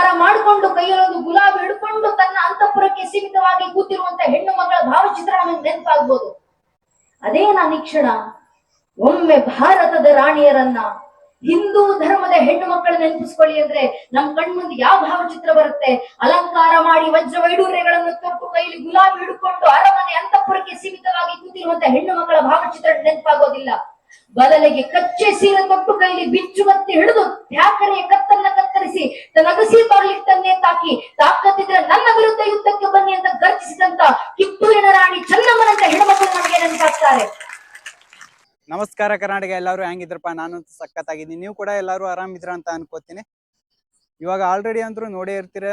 ಅಲಂಕಾರ ಮಾಡಿಕೊಂಡು ಕೈಯಲ್ಲೊಂದು ಗುಲಾಬಿ ಹಿಡ್ಕೊಂಡು ತನ್ನ ಅಂತಃಪುರಕ್ಕೆ ಸೀಮಿತವಾಗಿ ಕೂತಿರುವಂತ ಹೆಣ್ಣು ಮಕ್ಕಳ ಭಾವಚಿತ್ರ ನಮಗೆ ನೆನಪಾಗ್ಬೋದು. ಅದೇನ ನಾನು ಈ ಕ್ಷಣ ಒಮ್ಮೆ ಭಾರತದ ರಾಣಿಯರನ್ನ ಹಿಂದೂ ಧರ್ಮದ ಹೆಣ್ಣು ಮಕ್ಕಳ ನೆನಪಿಸ್ಕೊಳ್ಳಿ ಅಂದ್ರೆ ನಮ್ ಕಣ್ಮುಂದೆ ಯಾವ ಭಾವಚಿತ್ರ ಬರುತ್ತೆ? ಅಲಂಕಾರ ಮಾಡಿ ವಜ್ರ ವೈಡೂರ್ಯಗಳನ್ನು ತೊಟ್ಟು ಕೈಲಿ ಗುಲಾಬಿ ಹಿಡ್ಕೊಂಡು ಅರಮನೆ ಅಂತಃಪುರಕ್ಕೆ ಸೀಮಿತವಾಗಿ ಕೂತಿರುವಂತ ಹೆಣ್ಣು ಮಕ್ಕಳ ಭಾವಚಿತ್ರ ನೆನಪಾಗೋದಿಲ್ಲ. ಬದಲಿಗೆ ಕಚ್ಚೆ ಸೀರೆ ತೊಟ್ಟು ಕೈಲಿ ಬಿಚ್ಚುಗತ್ತಿ ಹಿಡಿದು ತ್ಯಾಕರೆಯ ಕತ್ತನ್ನ ಕತ್ತರಿಸಿ ತನಗಸಿ ಬಾಗ್ಲಿಗೆ ತನ್ನೇ ತಾಕಿ ತಾಕತ್ತಿದ್ರೆ ನನ್ನ ವಿರುದ್ಧ ಯುದ್ಧಕ್ಕೆ ಬನ್ನಿ ಅಂತ ಗರ್ಜಿಸಿದಂತ ಕಿತ್ತೂರಿನ ರಾಣಿ ಚನ್ನಮ್ಮನಂತ ಹೆಣ್ಮಕ್ಳು ನಮಗೆ ನೆನಪಾಗ್ತಾರೆ. ನಮಸ್ಕಾರ ಕರ್ನಾಟಕ, ಎಲ್ಲರೂ ಹೆಂಗಿದ್ರಪ್ಪ? ನಾನು ಸಖತ್ತಾಗಿದ್ದೀನಿ. ನೀವು ಕೂಡ ಎಲ್ಲರೂ ಆರಾಮಿದ್ರ ಅಂತ ಅನ್ಕೋತೀನಿ. ಇವಾಗ ಆಲ್ರೆಡಿ ಅಂದ್ರೂ ನೋಡೇ ಇರ್ತೀರ.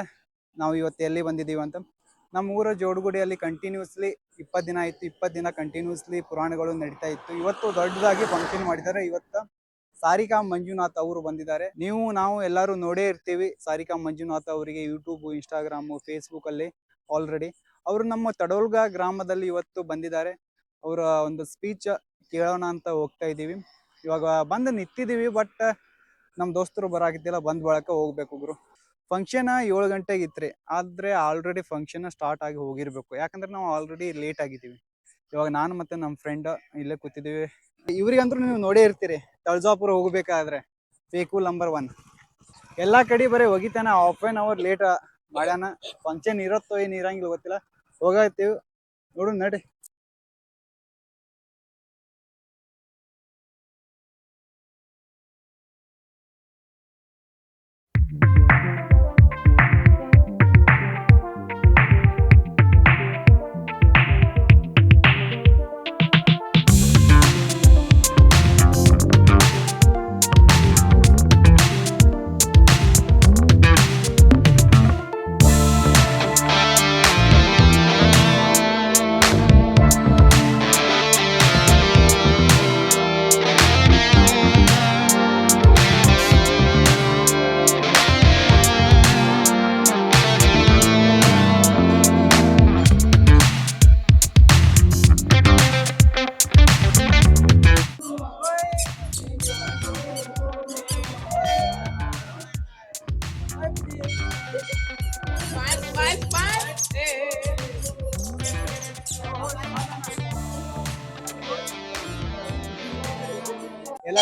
ನಾವು ಇವತ್ತು ಎಲ್ಲಿ ಬಂದಿದ್ದೀವಿ ಅಂತ. ನಮ್ಮ ಊರ ಜೋಡುಗುಡಿಯಲ್ಲಿ ಕಂಟಿನ್ಯೂಸ್ಲಿ ಇಪ್ಪತ್ತು ದಿನ ಆಯಿತು, ಇಪ್ಪತ್ತು ದಿನ ಕಂಟಿನ್ಯೂಸ್ಲಿ ಪುರಾಣಗಳು ನಡೀತಾ ಇತ್ತು. ಇವತ್ತು ದೊಡ್ಡದಾಗಿ ಫಂಕ್ಷನ್ ಮಾಡಿದ್ದಾರೆ. ಇವತ್ತು ಸಾರಿಕಾ ಮಂಜುನಾಥ್ ಅವರು ಬಂದಿದ್ದಾರೆ. ನೀವು, ನಾವು ಎಲ್ಲರೂ ನೋಡೇ ಇರ್ತೀವಿ ಸಾರಿಕಾ ಮಂಜುನಾಥ್ ಅವರಿಗೆ ಯೂಟ್ಯೂಬ್ ಇನ್ಸ್ಟಾಗ್ರಾಮು ಫೇಸ್ಬುಕ್ಕಲ್ಲಿ ಆಲ್ರೆಡಿ ಅವರು ನಮ್ಮ ತಡೋಲ್ಗಾ ಗ್ರಾಮದಲ್ಲಿ ಇವತ್ತು ಬಂದಿದ್ದಾರೆ. ಅವರ ಒಂದು ಸ್ಪೀಚ್ ಕೇಳೋಣ ಅಂತ ಹೋಗ್ತಾ ಇದೀವಿ ಇವಾಗ ಬಂದು ನಿಂತಿದ್ದೀವಿ ಬಟ್ ನಮ್ಮ ದೋಸ್ತರು ಬರಾಕಿದ್ದಿಲ್ಲ ಬಂದ್ ಬಳಕ ಹೋಗ್ಬೇಕು ಗುರು. ಫಂಕ್ಷನ್ ಏಳು ಗಂಟೆಗೆ ಇತ್ರಿ. ಆದ್ರೆ ಆಲ್ರೆಡಿ ಫಂಕ್ಷನ್ ಸ್ಟಾರ್ಟ್ ಆಗಿ ಹೋಗಿರ್ಬೇಕು. ಯಾಕಂದ್ರೆ ನಾವು ಆಲ್ರೆಡಿ ಲೇಟ್ ಆಗಿದ್ದೀವಿ. ಇವಾಗ ನಾನು ಮತ್ತೆ ನಮ್ಮ ಫ್ರೆಂಡ್ ಇಲ್ಲೇ ಕೂತಿದ್ದೀವಿ. ಇವ್ರಿಗಂದ್ರೂ ನೀವು ನೋಡೇ ಇರ್ತೀರಿ. ತಳಜಾಪುರ ಹೋಗ್ಬೇಕಾದ್ರೆ ಬೇಕು ನಂಬರ್ ಒನ್ ಎಲ್ಲಾ ಕಡೆ ಬರೀ ಹೋಗಿತಾನ ಹಾಫ್ ಆನ್ ಅವರ್ ಲೇಟ್ ಮಾಡ್ಯಾನ ಫಂಕ್ಷನ್ ಇರತ್ತೋ ಏನ್ ಇರಂಗಿಲ್ಲ, ಗೊತ್ತಿಲ್ಲ. ಹೋಗತ್ತೀವಿ. ನೋಡು ನಡಿ.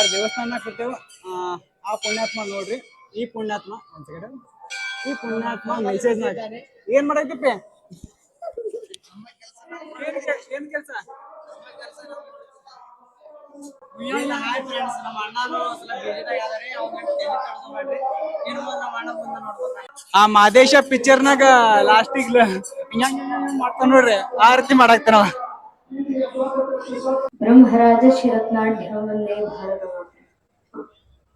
ಎಲ್ಲಾರು ದೇವಸ್ಥಾನ ಕೊಡ್ತೇವೋ ಆ ಪುಣ್ಯಾತ್ಮ ನೋಡ್ರಿ ಈ ಪುಣ್ಯಾತ್ಮ ಒಂದ್ ಸೆಕೆಂಡ್ ಈ ಪುಣ್ಯಾತ್ಮ ಮೆಸೇಜ್ ಮಾಡಿ ಏನ್ ಮಾಡೈತಪ್ಪಿ ಏನ್ ಕೆಲ್ಸ- ಏನ್ ಕೆಲಸ? ಆ ಮಾದೇಶ ಪಿಕ್ಚರ್ನಾಗ ಲಾಸ್ಟಿಗ್ ಮಾಡ್ತಾನ ನೋಡ್ರಿ ಆ ರೀತಿ ಮಾಡಾಕ್ತಾನ ಬ್ರಹ್ಮರಾಜ ಶಿರತ್ನಾಡ್ ವಂದೇ ಭಾರತ.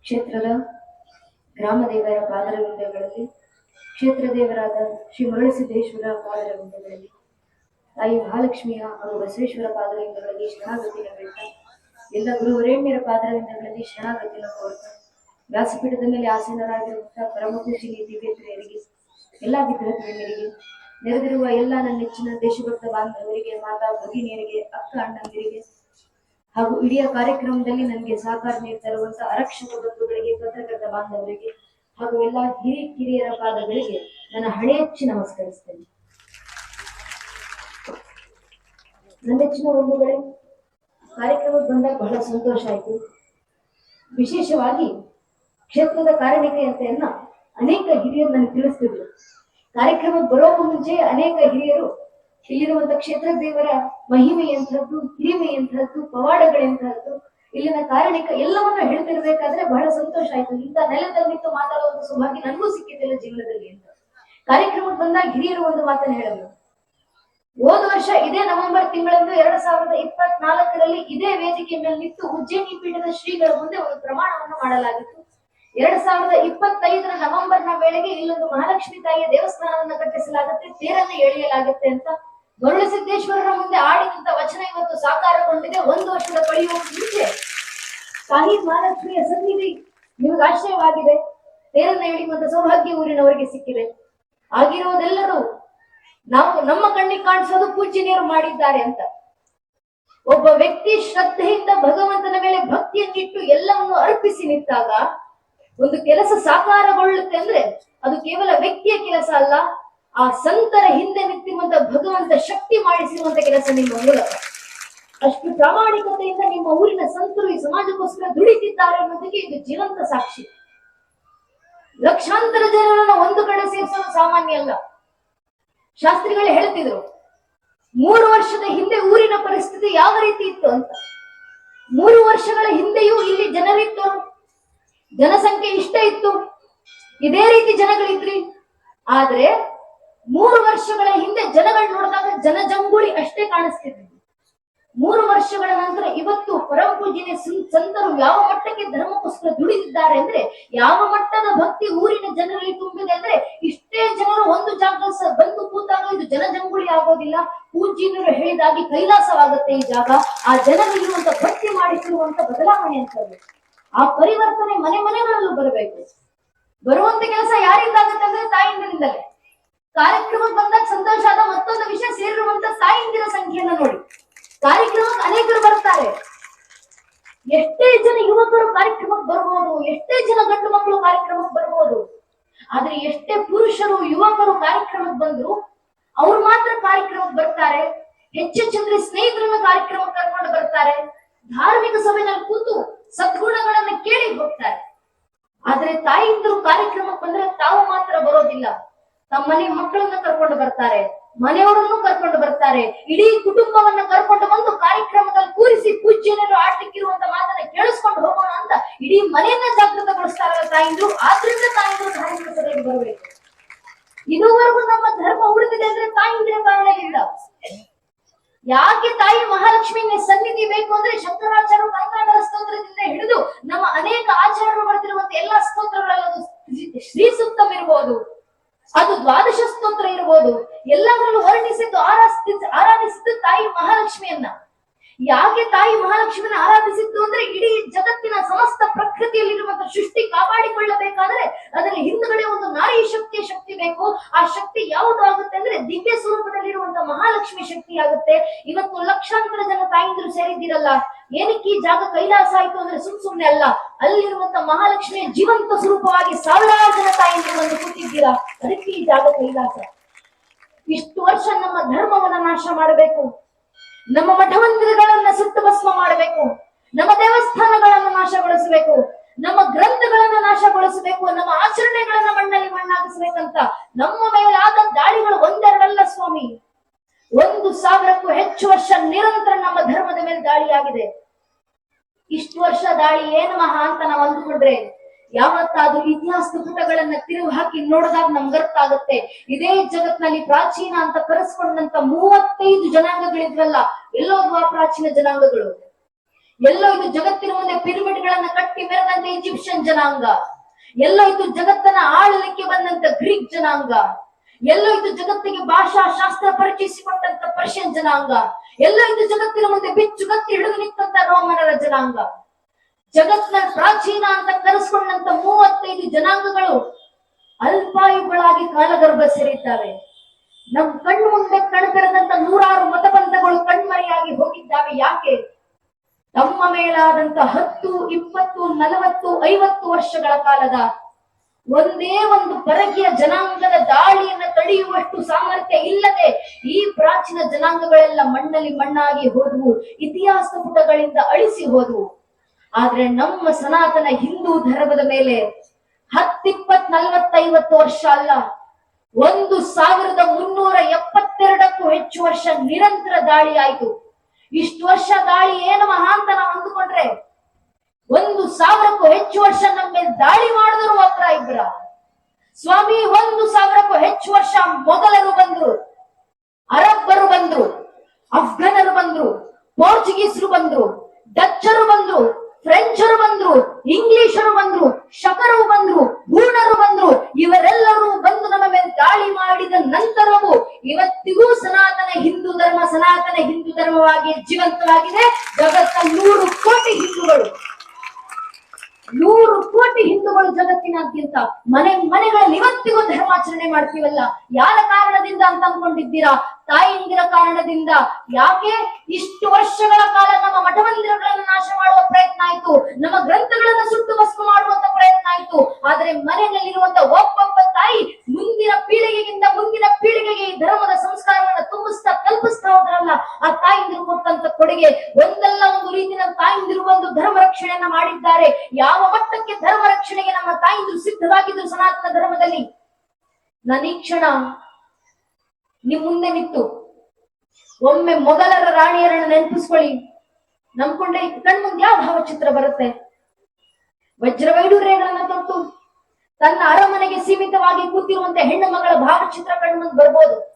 ಕ್ಷೇತ್ರದ ಗ್ರಾಮ ದೇವರ ಪಾದರವಿಂದಗಳಲ್ಲಿ ಕ್ಷೇತ್ರ ದೇವರಾದ ಶ್ರೀ ಮರಳಸಿದ್ದೇಶ್ವರ ಪಾದರವಿಂದಗಳಲ್ಲಿ ತಾಯಿ ಮಹಾಲಕ್ಷ್ಮಿಯ ಹಾಗೂ ಬಸವೇಶ್ವರ ಪಾದರವಿಂದಗಳಲ್ಲಿ ಶರಣಾಗತಿನ ಬೇಡ್ತಾ ಎಲ್ಲ ಗುರುವರೇಣ್ಯರ ಪಾದರವಿಂದಗಳಲ್ಲಿ ಶರಣಾಗತಿನ ಕೋರ್ತಾ ವ್ಯಾಸಪೀಠದ ಮೇಲೆ ಆಸೀನರಾಗಿರುವಂತಹ ಪರಮಪೂಜನೀಯ ದಿವ್ಯತ್ರಿಯರಿಗೆ ಎಲ್ಲ ವಿದ್ಯಾರ್ಥಿಗಳಿಗೆ ನೆರೆದಿರುವ ಎಲ್ಲ ನನ್ನ ನೆಚ್ಚಿನ ದೇಶಭಕ್ತ ಬಾಂಧವರಿಗೆ, ಮಾತಾ ಭಗಿನಿಯರಿಗೆ, ಅಕ್ಕ ಅಣ್ಣಂದಿರಿಗೆ ಹಾಗೂ ಇಡೀ ಕಾರ್ಯಕ್ರಮದಲ್ಲಿ ನನಗೆ ಸಹಕಾರ ನೀಡ್ತಾ ಇರುವಂತಹ ಆರಕ್ಷಕ ಬಂಧುಗಳಿಗೆ ಪತ್ರಕರ್ತ ಬಾಂಧವರಿಗೆ ಹಾಗೂ ಎಲ್ಲ ಹಿರಿಯ ಕಿರಿಯರ ಪಾದಗಳಿಗೆ ನನ್ನ ಹಣೆ ನಮಸ್ಕರಿಸ್ತೇನೆ. ನನ್ನ ನೆಚ್ಚಿನ ಬಂಧುಗಳೇ, ಕಾರ್ಯಕ್ರಮಕ್ಕೆ ಬಂದಾಗ ಬಹಳ ಸಂತೋಷ ಆಯ್ತು. ವಿಶೇಷವಾಗಿ ಕ್ಷೇತ್ರದ ಕಾರ್ಯನಿರ್ಣಯತೆಯನ್ನ ಅನೇಕ ಹಿರಿಯರು ನನಗೆ ತಿಳಿಸ್ತಿದ್ರು. ಕಾರ್ಯಕ್ರಮಕ್ಕೆ ಬರೋಕು ಮುಂಚೆ ಅನೇಕ ಹಿರಿಯರು ಇಲ್ಲಿರುವಂತ ಕ್ಷೇತ್ರ ದೇವರ ಹಿರಿಮೆ ಹಿರಿಮೆಯಂತಹದ್ದು ಪವಾಡಗಳೆಂತಹದ್ದು ಇಲ್ಲಿನ ಕಾರಣಿಕ ಎಲ್ಲವನ್ನ ಹೇಳ್ತಿರ್ಬೇಕಾದ್ರೆ ಬಹಳ ಸಂತೋಷ ಆಯ್ತು. ಇಂಥ ನೆಲದಲ್ಲಿ ನಿಂತು ಒಂದು ಸೌಭಾಗ್ಯ ನನಗೂ ಸಿಕ್ಕಿದ್ದಿಲ್ಲ ಜೀವನದಲ್ಲಿ ಅಂತ. ಕಾರ್ಯಕ್ರಮಕ್ಕೆ ಬಂದಾಗ ಹಿರಿಯರು ಒಂದು ಮಾತನ್ನ ಹೇಳಲು ಹೋದ ವರ್ಷ ಇದೇ ನವೆಂಬರ್ ತಿಂಗಳಂದು ಎರಡ್ ಸಾವಿರದ ಇಪ್ಪತ್ನಾಲ್ಕರಲ್ಲಿ ಇದೇ ವೇದಿಕೆ ಮೇಲೆ ನಿಂತು ಉಜ್ಜಯಿನಿ ಪೀಠದ ಶ್ರೀಗಳ ಮುಂದೆ ಒಂದು ಪ್ರಮಾಣವನ್ನು ಮಾಡಲಾಗಿತ್ತು. ಎರಡ್ ಸಾವಿರದ ಇಪ್ಪತ್ತೈದರ ನವೆಂಬರ್ನ ವೇಳೆಗೆ ಇಲ್ಲೊಂದು ಮಹಾಲಕ್ಷ್ಮಿ ತಾಯಿಯ ದೇವಸ್ಥಾನವನ್ನ ಕಟ್ಟಿಸಲಾಗುತ್ತೆ, ತೇರನ್ನು ಎಳೆಯಲಾಗುತ್ತೆ ಅಂತ ಮರುಳಸಿದ್ದೇಶ್ವರರ ಮುಂದೆ ಆಡಿದಂತ ವಚನ ಇವತ್ತು ಸಾಕಾರಗೊಂಡಿದೆ. ಒಂದು ವರ್ಷದ ಕಳೆಯುವ ಮುಂಚೆ ತಾಯಿ ಮಹಾಲಕ್ಷ್ಮಿಯ ಸನ್ನಿಧಿ ನಿಮಗೆ ಆಶ್ರಯವಾಗಿದೆ. ತೇರನ್ನ ಮತ್ತು ಸೌಭಾಗ್ಯ ಊರಿನವರಿಗೆ ಸಿಕ್ಕಿದೆ. ಆಗಿರುವುದೆಲ್ಲರೂ ನಾವು ನಮ್ಮ ಕಣ್ಣಿಗೆ ಕಾಣಿಸೋದು ಪೂಜ್ಯನೀಯರು ಮಾಡಿದ್ದಾರೆ ಅಂತ. ಒಬ್ಬ ವ್ಯಕ್ತಿ ಶ್ರದ್ಧೆಯಿಂದ ಭಗವಂತನ ಮೇಲೆ ಭಕ್ತಿಯನ್ನಿಟ್ಟು ಎಲ್ಲವನ್ನು ಅರ್ಪಿಸಿ ನಿಂತಾಗ ಒಂದು ಕೆಲಸ ಸಾಕಾರಗೊಳ್ಳುತ್ತೆ ಅಂದ್ರೆ ಅದು ಕೇವಲ ವ್ಯಕ್ತಿಯ ಕೆಲಸ ಅಲ್ಲ ಆ ಸಂತರ ಹಿಂದೆ ನಿಂತಿರುವಂತ ಭಗವಂತ ಶಕ್ತಿ ಮಾಡಿಸಿರುವಂತ ಕೆಲಸ ನಿಮ್ಮ ಮೂಲಕ. ಅಷ್ಟು ಪ್ರಾಮಾಣಿಕತೆಯಿಂದ ನಿಮ್ಮ ಊರಿನ ಸಂತರು ಈ ಸಮಾಜಕ್ಕೋಸ್ಕರ ದುಡಿತಿದ್ದಾರೆ ಅನ್ನೋದಕ್ಕೆ ಇದು ಜೀವಂತ ಸಾಕ್ಷಿ. ಲಕ್ಷಾಂತರ ಜನರನ್ನ ಒಂದು ಕಡೆ ಸೇರಿಸಲು ಸಾಮಾನ್ಯ ಅಲ್ಲ. ಶಾಸ್ತ್ರಿಗಳು ಹೇಳ್ತಿದ್ರು, ಮೂರು ವರ್ಷದ ಹಿಂದೆ ಊರಿನ ಪರಿಸ್ಥಿತಿ ಯಾವ ರೀತಿ ಇತ್ತು ಅಂತ. ಮೂರು ವರ್ಷಗಳ ಹಿಂದೆಯೂ ಇಲ್ಲಿ ಜನರಿತ್ತು. ಜನಸಂಖ್ಯೆ ಇಷ್ಟ ಇತ್ತು. ಇದೇ ರೀತಿ ಜನಗಳಿದ್ರಿ. ಆದ್ರೆ ಮೂರು ವರ್ಷಗಳ ಹಿಂದೆ ಜನಗಳು ನೋಡಿದಾಗ ಜನಜಂಗುಳಿ ಅಷ್ಟೇ ಕಾಣಿಸ್ತಿದ್ರು ಮೂರು ವರ್ಷಗಳ ನಂತರ ಇವತ್ತು ಪರಮ ಪೂಜೆ ಸಂತರು ಯಾವ ಮಟ್ಟಕ್ಕೆ ಧರ್ಮಕ್ಕೋಸ್ಕರ ದುಡಿದಿದ್ದಾರೆ ಅಂದ್ರೆ, ಯಾವ ಮಟ್ಟದ ಭಕ್ತಿ ಊರಿನ ಜನರಲ್ಲಿ ತುಂಬಿದೆ ಅಂದ್ರೆ, ಇಷ್ಟೇ ಜನರು ಒಂದು ಜಾಗ ಬಂದು ಕೂತಾಗ ಇದು ಜನಜಂಗುಳಿ ಆಗೋದಿಲ್ಲ. ಪೂಜ್ಯನರು ಹೇಳಿದಾಗಿ ಕೈಲಾಸವಾಗುತ್ತೆ ಈ ಜಾಗ. ಆ ಜನರಿರುವಂತ ಭಕ್ತಿ ಮಾಡಿಸಿರುವಂತ ಬದಲಾವಣೆ ಅಂತಂದ್ರೆ ಆ ಪರಿವರ್ತನೆ ಮನೆ ಮನೆಗಳಲ್ಲೂ ಬರಬೇಕು. ಬರುವಂತ ಕೆಲಸ ಯಾರಿಂದ ಆಗುತ್ತೆ ಅಂದ್ರೆ ತಾಯಿಂದಿರಿಂದಲೇ ಕಾರ್ಯಕ್ರಮಕ್ಕೆ ಬಂದಾಗ ಸಂತೋಷ ಆದ ಮತ್ತೊಂದು ವಿಷಯ ಸೇರಿರುವಂತ ತಾಯಿಂದಿರ ಸಂಖ್ಯೆಯನ್ನ ನೋಡಿ. ಕಾರ್ಯಕ್ರಮಕ್ಕೆ ಅನೇಕರು ಬರ್ತಾರೆ ಎಷ್ಟೇ ಜನ ಯುವಕರು ಕಾರ್ಯಕ್ರಮಕ್ಕೆ ಬರ್ಬೋದು, ಎಷ್ಟೇ ಜನ ಗಂಡು ಮಕ್ಕಳು ಕಾರ್ಯಕ್ರಮಕ್ಕೆ ಬರ್ಬೋದು, ಆದ್ರೆ ಎಷ್ಟೇ ಪುರುಷರು, ಯುವಕರು ಕಾರ್ಯಕ್ರಮಕ್ಕೆ ಬಂದ್ರು, ಅವ್ರು ಮಾತ್ರ ಕಾರ್ಯಕ್ರಮಕ್ಕೆ ಬರ್ತಾರೆ. ಹೆಚ್ಚೆಚ್ಚಂದ್ರೆ ಸ್ನೇಹಿತರನ್ನ ಕಾರ್ಯಕ್ರಮಕ್ಕೆ ಕರ್ಕೊಂಡು ಬರ್ತಾರೆ. ಧಾರ್ಮಿಕ ಸಭೆನಲ್ಲಿ ಕೂತು ಸದ್ಗುಣಗಳನ್ನ ಕೇಳಿ ಹೋಗ್ತಾರೆ. ಆದ್ರೆ ತಾಯಿಂದರು ಕಾರ್ಯಕ್ರಮಕ್ಕೆ ಬಂದ್ರೆ ತಾವು ಮಾತ್ರ ಬರೋದಿಲ್ಲ. ತಮ್ಮ ಮನೆ ಮಕ್ಕಳನ್ನ ಕರ್ಕೊಂಡು ಬರ್ತಾರೆ, ಮನೆಯವರನ್ನು ಕರ್ಕೊಂಡು ಬರ್ತಾರೆ, ಇಡೀ ಕುಟುಂಬವನ್ನ ಕರ್ಕೊಂಡು ಬಂದು ಕಾರ್ಯಕ್ರಮದಲ್ಲಿ ಕೂರಿಸಿ ಪೂಜ್ಯನರು ಆಡ್ಲಿಕ್ಕಿರುವಂತ ಮಾತನ್ನ ಕೇಳಿಸ್ಕೊಂಡು ಹೋಗೋಣ ಅಂತ ಇಡೀ ಮನೆಯನ್ನ ಜಾಗೃತಗೊಳಿಸ್ತಾರಲ್ಲ ತಾಯಿಂದ್ರು. ಆದ್ರಿಂದ ತಾಯಿಂದ್ರು ಧಾರ್ಮಿಕ ಬರಬೇಕು. ಇದುವರೆಗೂ ನಮ್ಮ ಧರ್ಮ ಉಳಿದಿದೆ ಅಂದ್ರೆ ತಾಯಿಂದ್ರ ಕಾರಣ ಇಲ್ಲ. ಯಾಕೆ ತಾಯಿ ಮಹಾಲಕ್ಷ್ಮಿಯ ಸನ್ನಿಧಿ ಬೇಕು ಅಂದ್ರೆ ಶಂಕರಾಚಾರ್ಯ ಕರ್ನಾಟಕ ಸ್ತೋತ್ರದಿಂದ ಹಿಡಿದು ನಮ್ಮ ಅನೇಕ ಆಚಾರ್ಯರು ಬರ್ತಿರುವಂತ ಎಲ್ಲಾ ಸ್ತೋತ್ರಗಳಲ್ಲೂ ಶ್ರೀ ಸೂಕ್ತವಿರಬಹುದು ಅದು ದ್ವಾದಶ ಸ್ತೋತ್ರ ಇರ್ಬೋದು. ಎಲ್ಲದರಲ್ಲೂ ವರ್ಣಿಸಿದ್ದು ಆರಾಧಿಸಿ ಆರಾಧಿಸಿದ್ದು ತಾಯಿ ಮಹಾಲಕ್ಷ್ಮಿಯನ್ನ. ಯಾಕೆ ತಾಯಿ ಮಹಾಲಕ್ಷ್ಮಿಯನ್ನ ಆರಾಧಿಸಿತ್ತು ಅಂದ್ರೆ ಇಡೀ ಜಗತ್ತಿನ ಸಮಸ್ತ ಪ್ರಕೃತಿಯಲ್ಲಿರುವಂತಹ ಸೃಷ್ಟಿ ಕಾಪಾಡಿಕೊಳ್ಳಬೇಕಾದ್ರೆ ಅದರ ಹಿಂದ್ಗಡೆ ಒಂದು ನಾರಿ ಶಕ್ತಿಯ ಶಕ್ತಿ ಬೇಕು. ಆ ಶಕ್ತಿ ಯಾವುದು ಆಗುತ್ತೆ ಅಂದ್ರೆ ದಿವ್ಯ ಸ್ವರೂಪದಲ್ಲಿರುವಂತ ಮಹಾಲಕ್ಷ್ಮಿ ಶಕ್ತಿ ಆಗುತ್ತೆ. ಇವತ್ತು ಲಕ್ಷಾಂತರ ಜನ ತಾಯಿಂದರು ಸೇರಿದ್ದೀರಲ್ಲ. ಏನಕ್ಕೆ ಈ ಜಾಗ ಕೈಲಾಸ ಆಯ್ತು ಅಂದ್ರೆ ಸುಮ್ ಸುಮ್ನೆ ಅಲ್ಲ. ಅಲ್ಲಿರುವಂತ ಮಹಾಲಕ್ಷ್ಮಿಯ ಜೀವಂತ ಸ್ವರೂಪವಾಗಿ ಸಾವಿರಾರು ಜನ ತಾಯಿಂದರು ಬಂದು ಕೂತಿದ್ದೀರಾ? ಅದಕ್ಕೆ ಈ ಜಾಗ ಕೈಲಾಸ. ಇಷ್ಟು ವರ್ಷ ನಮ್ಮ ಧರ್ಮವನ್ನ ನಾಶ ಮಾಡಬೇಕು. ನಮ್ಮ ಮಠಮಂದಿರಗಳನ್ನ ಸುಟ್ಟು ಭಸ್ಮ ಮಾಡಬೇಕು. ನಮ್ಮ ದೇವಸ್ಥಾನಗಳನ್ನು ನಾಶಗೊಳಿಸಬೇಕು. ನಮ್ಮ ಗ್ರಂಥಗಳನ್ನ ನಾಶಗೊಳಿಸಬೇಕು. ನಮ್ಮ ಆಚರಣೆಗಳನ್ನ ಮಣ್ಣಲ್ಲಿ ಮಣ್ಣಾಗಿಸಬೇಕಂತ ನಮ್ಮ ಮೇಲಾದ ದಾಳಿಗಳು ಒಂದೆರಡಲ್ಲ ಸ್ವಾಮಿ. ಒಂದು ಸಾವಿರಕ್ಕೂ ಹೆಚ್ಚು ವರ್ಷ ನಿರಂತರ ನಮ್ಮ ಧರ್ಮದ ಮೇಲೆ ದಾಳಿಯಾಗಿದೆ. ಇಷ್ಟು ವರ್ಷ ದಾಳಿ ಏನು ಮಹಾ ಅಂತ ನಾವು ಅಂದುಕೊಂಡ್ರೆ ಯಾವತ್ತಾದ್ರೂ ಇತಿಹಾಸದ ಪುಟಗಳನ್ನ ತಿರುವು ಹಾಕಿ ನೋಡಿದಾಗ ನಮ್ಗೆ ಅರ್ಥ ಆಗುತ್ತೆ. ಇದೇ ಜಗತ್ನಲ್ಲಿ ಪ್ರಾಚೀನ ಅಂತ ಕರೆಸ್ಕೊಂಡಂತ ಮೂವತ್ತೈದು ಜನಾಂಗಗಳಿದ್ವಲ್ಲ ಆ ಪ್ರಾಚೀನ ಜನಾಂಗಗಳು. ಎಲ್ಲೋ ಇದು ಜಗತ್ತಿನ ಮುಂದೆ ಪಿರಮಿಡ್ ಗಳನ್ನ ಕಟ್ಟಿ ಮೆರೆದಂತ ಈಜಿಪ್ಷಿಯನ್ ಜನಾಂಗ. ಎಲ್ಲೋ ಇದು ಜಗತ್ತನ್ನ ಆಳಲಿಕ್ಕೆ ಬಂದಂತ ಗ್ರೀಕ್ ಜನಾಂಗ. ಎಲ್ಲೋ ಇದು ಜಗತ್ತಿಗೆ ಭಾಷಾ ಶಾಸ್ತ್ರ ಪರಿಚಯಿಸಿಕೊಟ್ಟಂತ ಪರ್ಷಿಯನ್ ಜನಾಂಗ. ಎಲ್ಲೋ ಇದು ಜಗತ್ತಿನ ಮುಂದೆ ಬಿಚ್ಚು ಕತ್ತಿ ಹಿಡಿದು ನಿಂತಂತ ರೋಮನರ ಜನಾಂಗ. ಜಗತ್ನ ಪ್ರಾಚೀನ ಅಂತ ಕರೆಸ್ಕೊಂಡಂತ ಮೂವತ್ತೈದು ಜನಾಂಗಗಳು ಅಲ್ಪಾಯುಗಳಾಗಿ ಕಾಲಗರ್ಭ ಸೇರಿದ್ದಾವೆ ನಮ್ ಕಣ್ಣು ಮುಂದೆ ಕಣ್ತೆರೆದಂತ ನೂರಾರು ಮತಬಂಧಗಳು ಕಣ್ಮರೆಯಾಗಿ ಹೋಗಿದ್ದಾವೆ. ಯಾಕೆ? ತಮ್ಮ ಮೇಲಾದಂತ ಹತ್ತು, ಇಪ್ಪತ್ತು, ನಲವತ್ತು, ಐವತ್ತು ವರ್ಷಗಳ ಕಾಲದ ಒಂದೇ ಒಂದು ಪರಕೀಯ ಜನಾಂಗದ ದಾಳಿಯನ್ನ ತಡೆಯುವಷ್ಟು ಸಾಮರ್ಥ್ಯ ಇಲ್ಲದೆ ಈ ಪ್ರಾಚೀನ ಜನಾಂಗಗಳೆಲ್ಲ ಮಣ್ಣಲ್ಲಿ ಮಣ್ಣಾಗಿ ಹೋದವು, ಇತಿಹಾಸ ಪುಟಗಳಿಂದ ಅಳಿಸಿ ಹೋದವು. ಆದ್ರೆ ನಮ್ಮ ಸನಾತನ ಹಿಂದೂ ಧರ್ಮದ ಮೇಲೆ ಹತ್ತಿಪ್ಪತ್ ನಲ್ವತ್ತೈವತ್ತು ವರ್ಷ ಅಲ್ಲ, ಒಂದು ಸಾವಿರದ ಮುನ್ನೂರ ಎಪ್ಪತ್ತೆರಡಕ್ಕೂ ಹೆಚ್ಚು ವರ್ಷ ನಿರಂತರ ದಾಳಿ ಆಯ್ತು. ಇಷ್ಟು ವರ್ಷ ದಾಳಿ ಏನು ಮಹಾ ಅಂತ ನಾವು ಅಂದುಕೊಂಡ್ರೆ ಒಂದು ಸಾವಿರಕ್ಕೂ ಹೆಚ್ಚು ವರ್ಷ ನಮ್ಮ ಮೇಲೆ ದಾಳಿ ಮಾಡಿದ್ರು ಮಾತ್ರ ಇಬ್ಬರ ಸ್ವಾಮಿ, ಒಂದು ಸಾವಿರಕ್ಕೂ ಹೆಚ್ಚು ವರ್ಷ ಮೊಘಲರು ಬಂದ್ರು, ಅರಬ್ಬರು ಬಂದ್ರು, ಅಫ್ಘನರು ಬಂದ್ರು, ಪೋರ್ಚುಗೀಸರು ಬಂದ್ರು, ಡಚ್ಚರು ಬಂದ್ರು ಫ್ರೆಂಚರು ಬಂದ್ರು, ಇಂಗ್ಲಿಷರು ಬಂದ್ರು, ಶಕರು ಬಂದ್ರು ಗೂಣರು ಬಂದ್ರು, ಇವರೆಲ್ಲರೂ ಬಂದು ನಮ್ಮ ಮೇಲೆ ದಾಳಿ ಮಾಡಿದ ನಂತರವೂ ಇವತ್ತಿಗೂ ಸನಾತನ ಹಿಂದೂ ಧರ್ಮ ಸನಾತನ ಹಿಂದೂ ಧರ್ಮವಾಗಿ ಜೀವಂತವಾಗಿದೆ. ಜಗತ್ತ ನೂರು ಕೋಟಿ ಹಿಂದೂಗಳು. ನೂರು ಕೋಟಿ ಹಿಂದೂಗಳು ಜಗತ್ತಿನಾದ್ಯಂತ ಮನೆ ಮನೆಗಳಲ್ಲಿ ಇವತ್ತಿಗೂ ಧರ್ಮಾಚರಣೆ ಮಾಡ್ತೀವಲ್ಲ, ಯಾರ ಕಾರಣದಿಂದ ಅಂತ ಅನ್ಕೊಂಡಿದ್ದೀರಾ ತಾಯಿಂದಿರ ಕಾರಣದಿಂದ ಯಾಕೆ ಇಷ್ಟು ವರ್ಷಗಳ ಕಾಲ ನಮ್ಮ ಮಠಮಂದಿರಗಳನ್ನು ನಾಶ ಮಾಡುವ ಪ್ರಯತ್ನ ಆಯ್ತು? ನಮ್ಮ ಗ್ರಂಥಗಳನ್ನ ಸುಟ್ಟು ಬಸ್ಕು ಮಾಡುವಂತ ಪ್ರಯತ್ನ ಆಯ್ತು. ಆದ್ರೆ ಮನೆಯಲ್ಲಿರುವಂತ ಒಬ್ಬೊಬ್ಬ ತಾಯಿ ಮುಂದಿನ ಪೀಳಿಗೆಗಿಂತ ಮುಂದಿನ ಪೀಳಿಗೆಗೆ ಈ ಧರ್ಮದ ಸಂಸ್ಕಾರವನ್ನ ತುಂಬಿಸ್ತಾ ಕಲ್ಪಿಸ್ತಾ ಹೋದ್ರಲ್ಲ, ಆ ತಾಯಿಂದಿರು ಕೊಟ್ಟಂತ ಕೊಡುಗೆ ಒಂದಲ್ಲ ಒಂದು ರೀತಿಯ ತಾಯಿಂದಿರು ಒಂದು ಧರ್ಮ ರಕ್ಷಣೆಯನ್ನ ಮಾಡಿದ್ದಾರೆ. ಯಾವ ಮಟ್ಟಕ್ಕೆ ಧರ್ಮ ರಕ್ಷಣೆಗೆ ನಮ್ಮ ತಾಯಿಂದಿರು ಸಿದ್ಧವಾಗಿದ್ರು ಸನಾತನ ಧರ್ಮದಲ್ಲಿ? ನಾನು ಈ ಕ್ಷಣ ನಿಮ್ ಮುಂದೆ ನಿಂತು. ಒಮ್ಮೆ ಮೊದಲರ ರಾಣಿಯರನ್ನ ನೆನಪಿಸ್ಕೊಳ್ಳಿ. ನಂಬ್ಕೊಂಡೆ ಕಣ್ಮುಂದೆ ಯಾವ ಭಾವಚಿತ್ರ ಬರುತ್ತೆ? ವಜ್ರವೈಡೂರ್ಯಗಳನ್ನ ತೊಟ್ಟು, ತನ್ನ ಅರಮನೆಗೆ ಸೀಮಿತವಾಗಿ ಕೂತಿರುವಂತೆ ಹೆಣ್ಣು ಮಗಳ ಭಾವಚಿತ್ರ ಕಣ್ಮುಂದ್ ಬರ್ಬೋದು.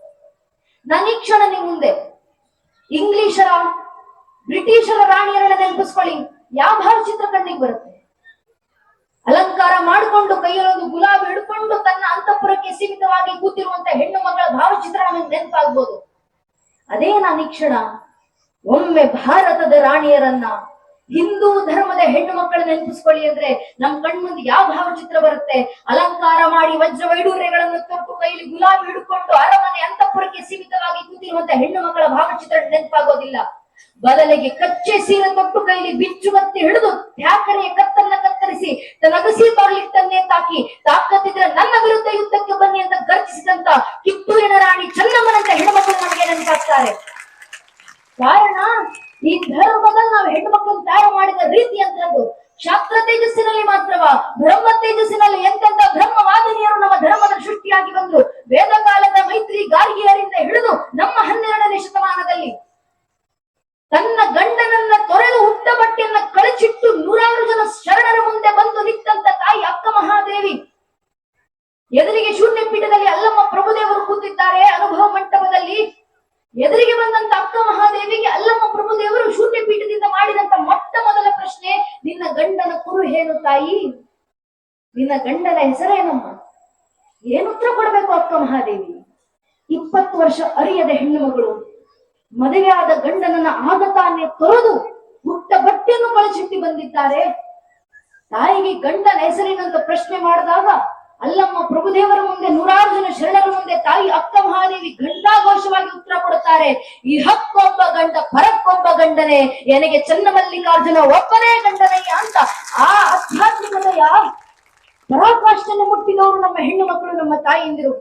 ನನೀಕ್ಷಣ ನಿಮ್ ಮುಂದೆ. ಇಂಗ್ಲಿಷರ ಬ್ರಿಟಿಷರ ರಾಣಿಯರನ್ನ ನೆನಪಿಸ್ಕೊಳ್ಳಿ. ಯಾವ ಭಾವಚಿತ್ರ ಕಣ್ಣಿಗೆ ಬರುತ್ತೆ? ಅಲಂಕಾರ ಮಾಡಿಕೊಂಡು ಕೈಯಲ್ಲೊಂದು ಗುಲಾಬಿ ಹಿಡ್ಕೊಂಡು ತನ್ನ ಅಂತಃಪುರಕ್ಕೆ ಸೀಮಿತವಾಗಿ ಕೂತಿರುವಂತ ಹೆಣ್ಣು ಮಗಳ ಭಾವಚಿತ್ರ ನಮಗೆ ನೆನಪಾಗ್ಬೋದು. ಅದೇ ನಾನು ಒಮ್ಮೆ ಭಾರತದ ರಾಣಿಯರನ್ನ ಹಿಂದೂ ಧರ್ಮದ ಹೆಣ್ಣು ಮಕ್ಕಳ ನೆನಪಿಸ್ಕೊಳ್ಳಿ ಅಂದ್ರೆ ನಮ್ ಕಣ್ಮುಂದೆ ಯಾವ ಭಾವಚಿತ್ರ ಬರುತ್ತೆ? ಅಲಂಕಾರ ಮಾಡಿ ವಜ್ರ ವೈಡೂರ್ಯಗಳನ್ನು ತೊಟ್ಟು ಕೈಲಿ ಗುಲಾಬಿ ಹಿಡ್ಕೊಂಡು ಅರಮನೆ ಅಂತಃಪುರಕ್ಕೆ ಸೀಮಿತವಾಗಿ ಕೂತಿರುವಂತ ಹೆಣ್ಣು ಮಕ್ಕಳ ಭಾವಚಿತ್ರ ನೆನಪಾಗೋದಿಲ್ಲ. ಬದಲಿಗೆ ಕಚ್ಚೆ ಸೀರೆ ತೊಟ್ಟು ಕೈಲಿ ಬಿಚ್ಚುಗತ್ತಿ ಹಿಡಿದು ತ್ಯಾಕರೆಯ ಕತ್ತನ್ನ ಕತ್ತರಿಸಿ ತನಗಸಿ ಬರಲಿಕ್ಕೆ ಬಾಗಿಲಿಟ್ಟನ್ನೇ ತಾಕಿ ತಾಕತ್ತಿದ್ರೆ ನನ್ನ ವಿರುದ್ಧ ಯುದ್ಧಕ್ಕೆ ಬನ್ನಿ ಅಂತ ಗರ್ಜಿಸಿದಂತ ಕಿತ್ತೂರಿನ ರಾಣಿ ಚೆನ್ನಮ್ಮನಂತ ಹೆಣ್ಮಕ್ಳು ನಮಗೆ ನೆನಪಾಗ್ತಾರೆ ಕಾರಣ ಈ ಧರ್ಮದಲ್ಲಿ ನಾವು ಹೆಣ್ಮಕ್ಳನ್ನು ತಯಾರು ಮಾಡಿದ ರೀತಿ ಅಂತದ್ದು ಶಾಸ್ತ್ರ ತೇಜಸ್ಸಿನಲ್ಲಿ ಮಾತ್ರವ ಬ್ರಹ್ಮ ತೇಜಸ್ಸಿನಲ್ಲಿ ಎಂತೆಂತ ಬ್ರಹ್ಮವಾದಿನಿಯರು ನಮ್ಮ ಧರ್ಮದ ಸೃಷ್ಟಿಯಾಗಿ ಬಂದ್ರು ವೇದಕಾಲದ ಮೈತ್ರಿ ಗಾರ್ಗಿಯರಿಂದ ಹಿಡಿದು ನಮ್ಮ ಹನ್ನೆರಡನೇ ಶತಮಾನದಲ್ಲಿ ತನ್ನ ಗಂಡನನ್ನ ತೊರೆದು ಹುಟ್ಟ ಬಟ್ಟೆಯನ್ನ ಕಳಚಿಟ್ಟು ನೂರಾರು ಜನ ಶರಣರ ಮುಂದೆ ಬಂದು ನಿಂತಂತ ತಾಯಿ ಅಕ್ಕ ಮಹಾದೇವಿ ಎದುರಿಗೆ ಶೂನ್ಯ ಪೀಠದಲ್ಲಿ ಅಲ್ಲಮ್ಮ ಪ್ರಭುದೇವರು ಕೂತಿದ್ದಾರೆ ಅನುಭವ ಮಂಟಪದಲ್ಲಿ ಎದುರಿಗೆ ಬಂದಂತ ಅಕ್ಕ ಮಹಾದೇವಿಗೆ ಅಲ್ಲಮ್ಮ ಪ್ರಭುದೇವರು ಶೂನ್ಯ ಪೀಠದಿಂದ ಮಾಡಿದಂತ ಮೊಟ್ಟ ಮೊದಲ ಪ್ರಶ್ನೆ ನಿನ್ನ ಗಂಡನ ಕುರು ಏನು ತಾಯಿ ನಿನ್ನ ಗಂಡನ ಹೆಸರೇನಮ್ಮ ಏನು ಉತ್ತರ ಕೊಡ್ಬೇಕು ಅಕ್ಕ ಮಹಾದೇವಿ ಇಪ್ಪತ್ತು ವರ್ಷ ಅರಿಯದ ಹೆಣ್ಣು ಮಗಳು. ಮದುವೆಯಾದ ಗಂಡನನ್ನ ಆಗ ತಾನೇ ತೊರೆದು ಹುಟ್ಟ ಬಟ್ಟೆಯನ್ನು ಬಳಸಿಟ್ಟು ಬಂದಿದ್ದಾರೆ. ತಾಯಿಗೆ ಗಂಡನ ಹೆಸರಿನಂತ ಪ್ರಶ್ನೆ ಮಾಡಿದಾಗ, ಅಲ್ಲಮ್ಮ ಪ್ರಭುದೇವರ ಮುಂದೆ ನೂರಾರು ಜನ ಶರಣರ ಮುಂದೆ ತಾಯಿ ಅಕ್ಕ ಮಹಾದೇವಿ ಘಂಟಾಘೋಷವಾಗಿ ಉತ್ತರ ಕೊಡುತ್ತಾರೆ ಈ ಹಕ್ಕೊಬ್ಬ ಗಂಡ ಪರಕ್ಕೊಬ್ಬ ಗಂಡನೇ ನನಗೆ ಚನ್ನಮಲ್ಲಿಕಾರ್ಜುನ ಒಬ್ಬನೇ ಗಂಡನಯ್ಯ ಅಂತ ಆ ಆಧ್ಯಾತ್ಮಿಕತೆಯ ಪರಾಕಾಷ್ಟನ್ನು ಮುಟ್ಟಿದವರು ನಮ್ಮ ಹೆಣ್ಣು ಮಕ್ಕಳು ನಮ್ಮ ತಾಯಿಯಂದಿರು.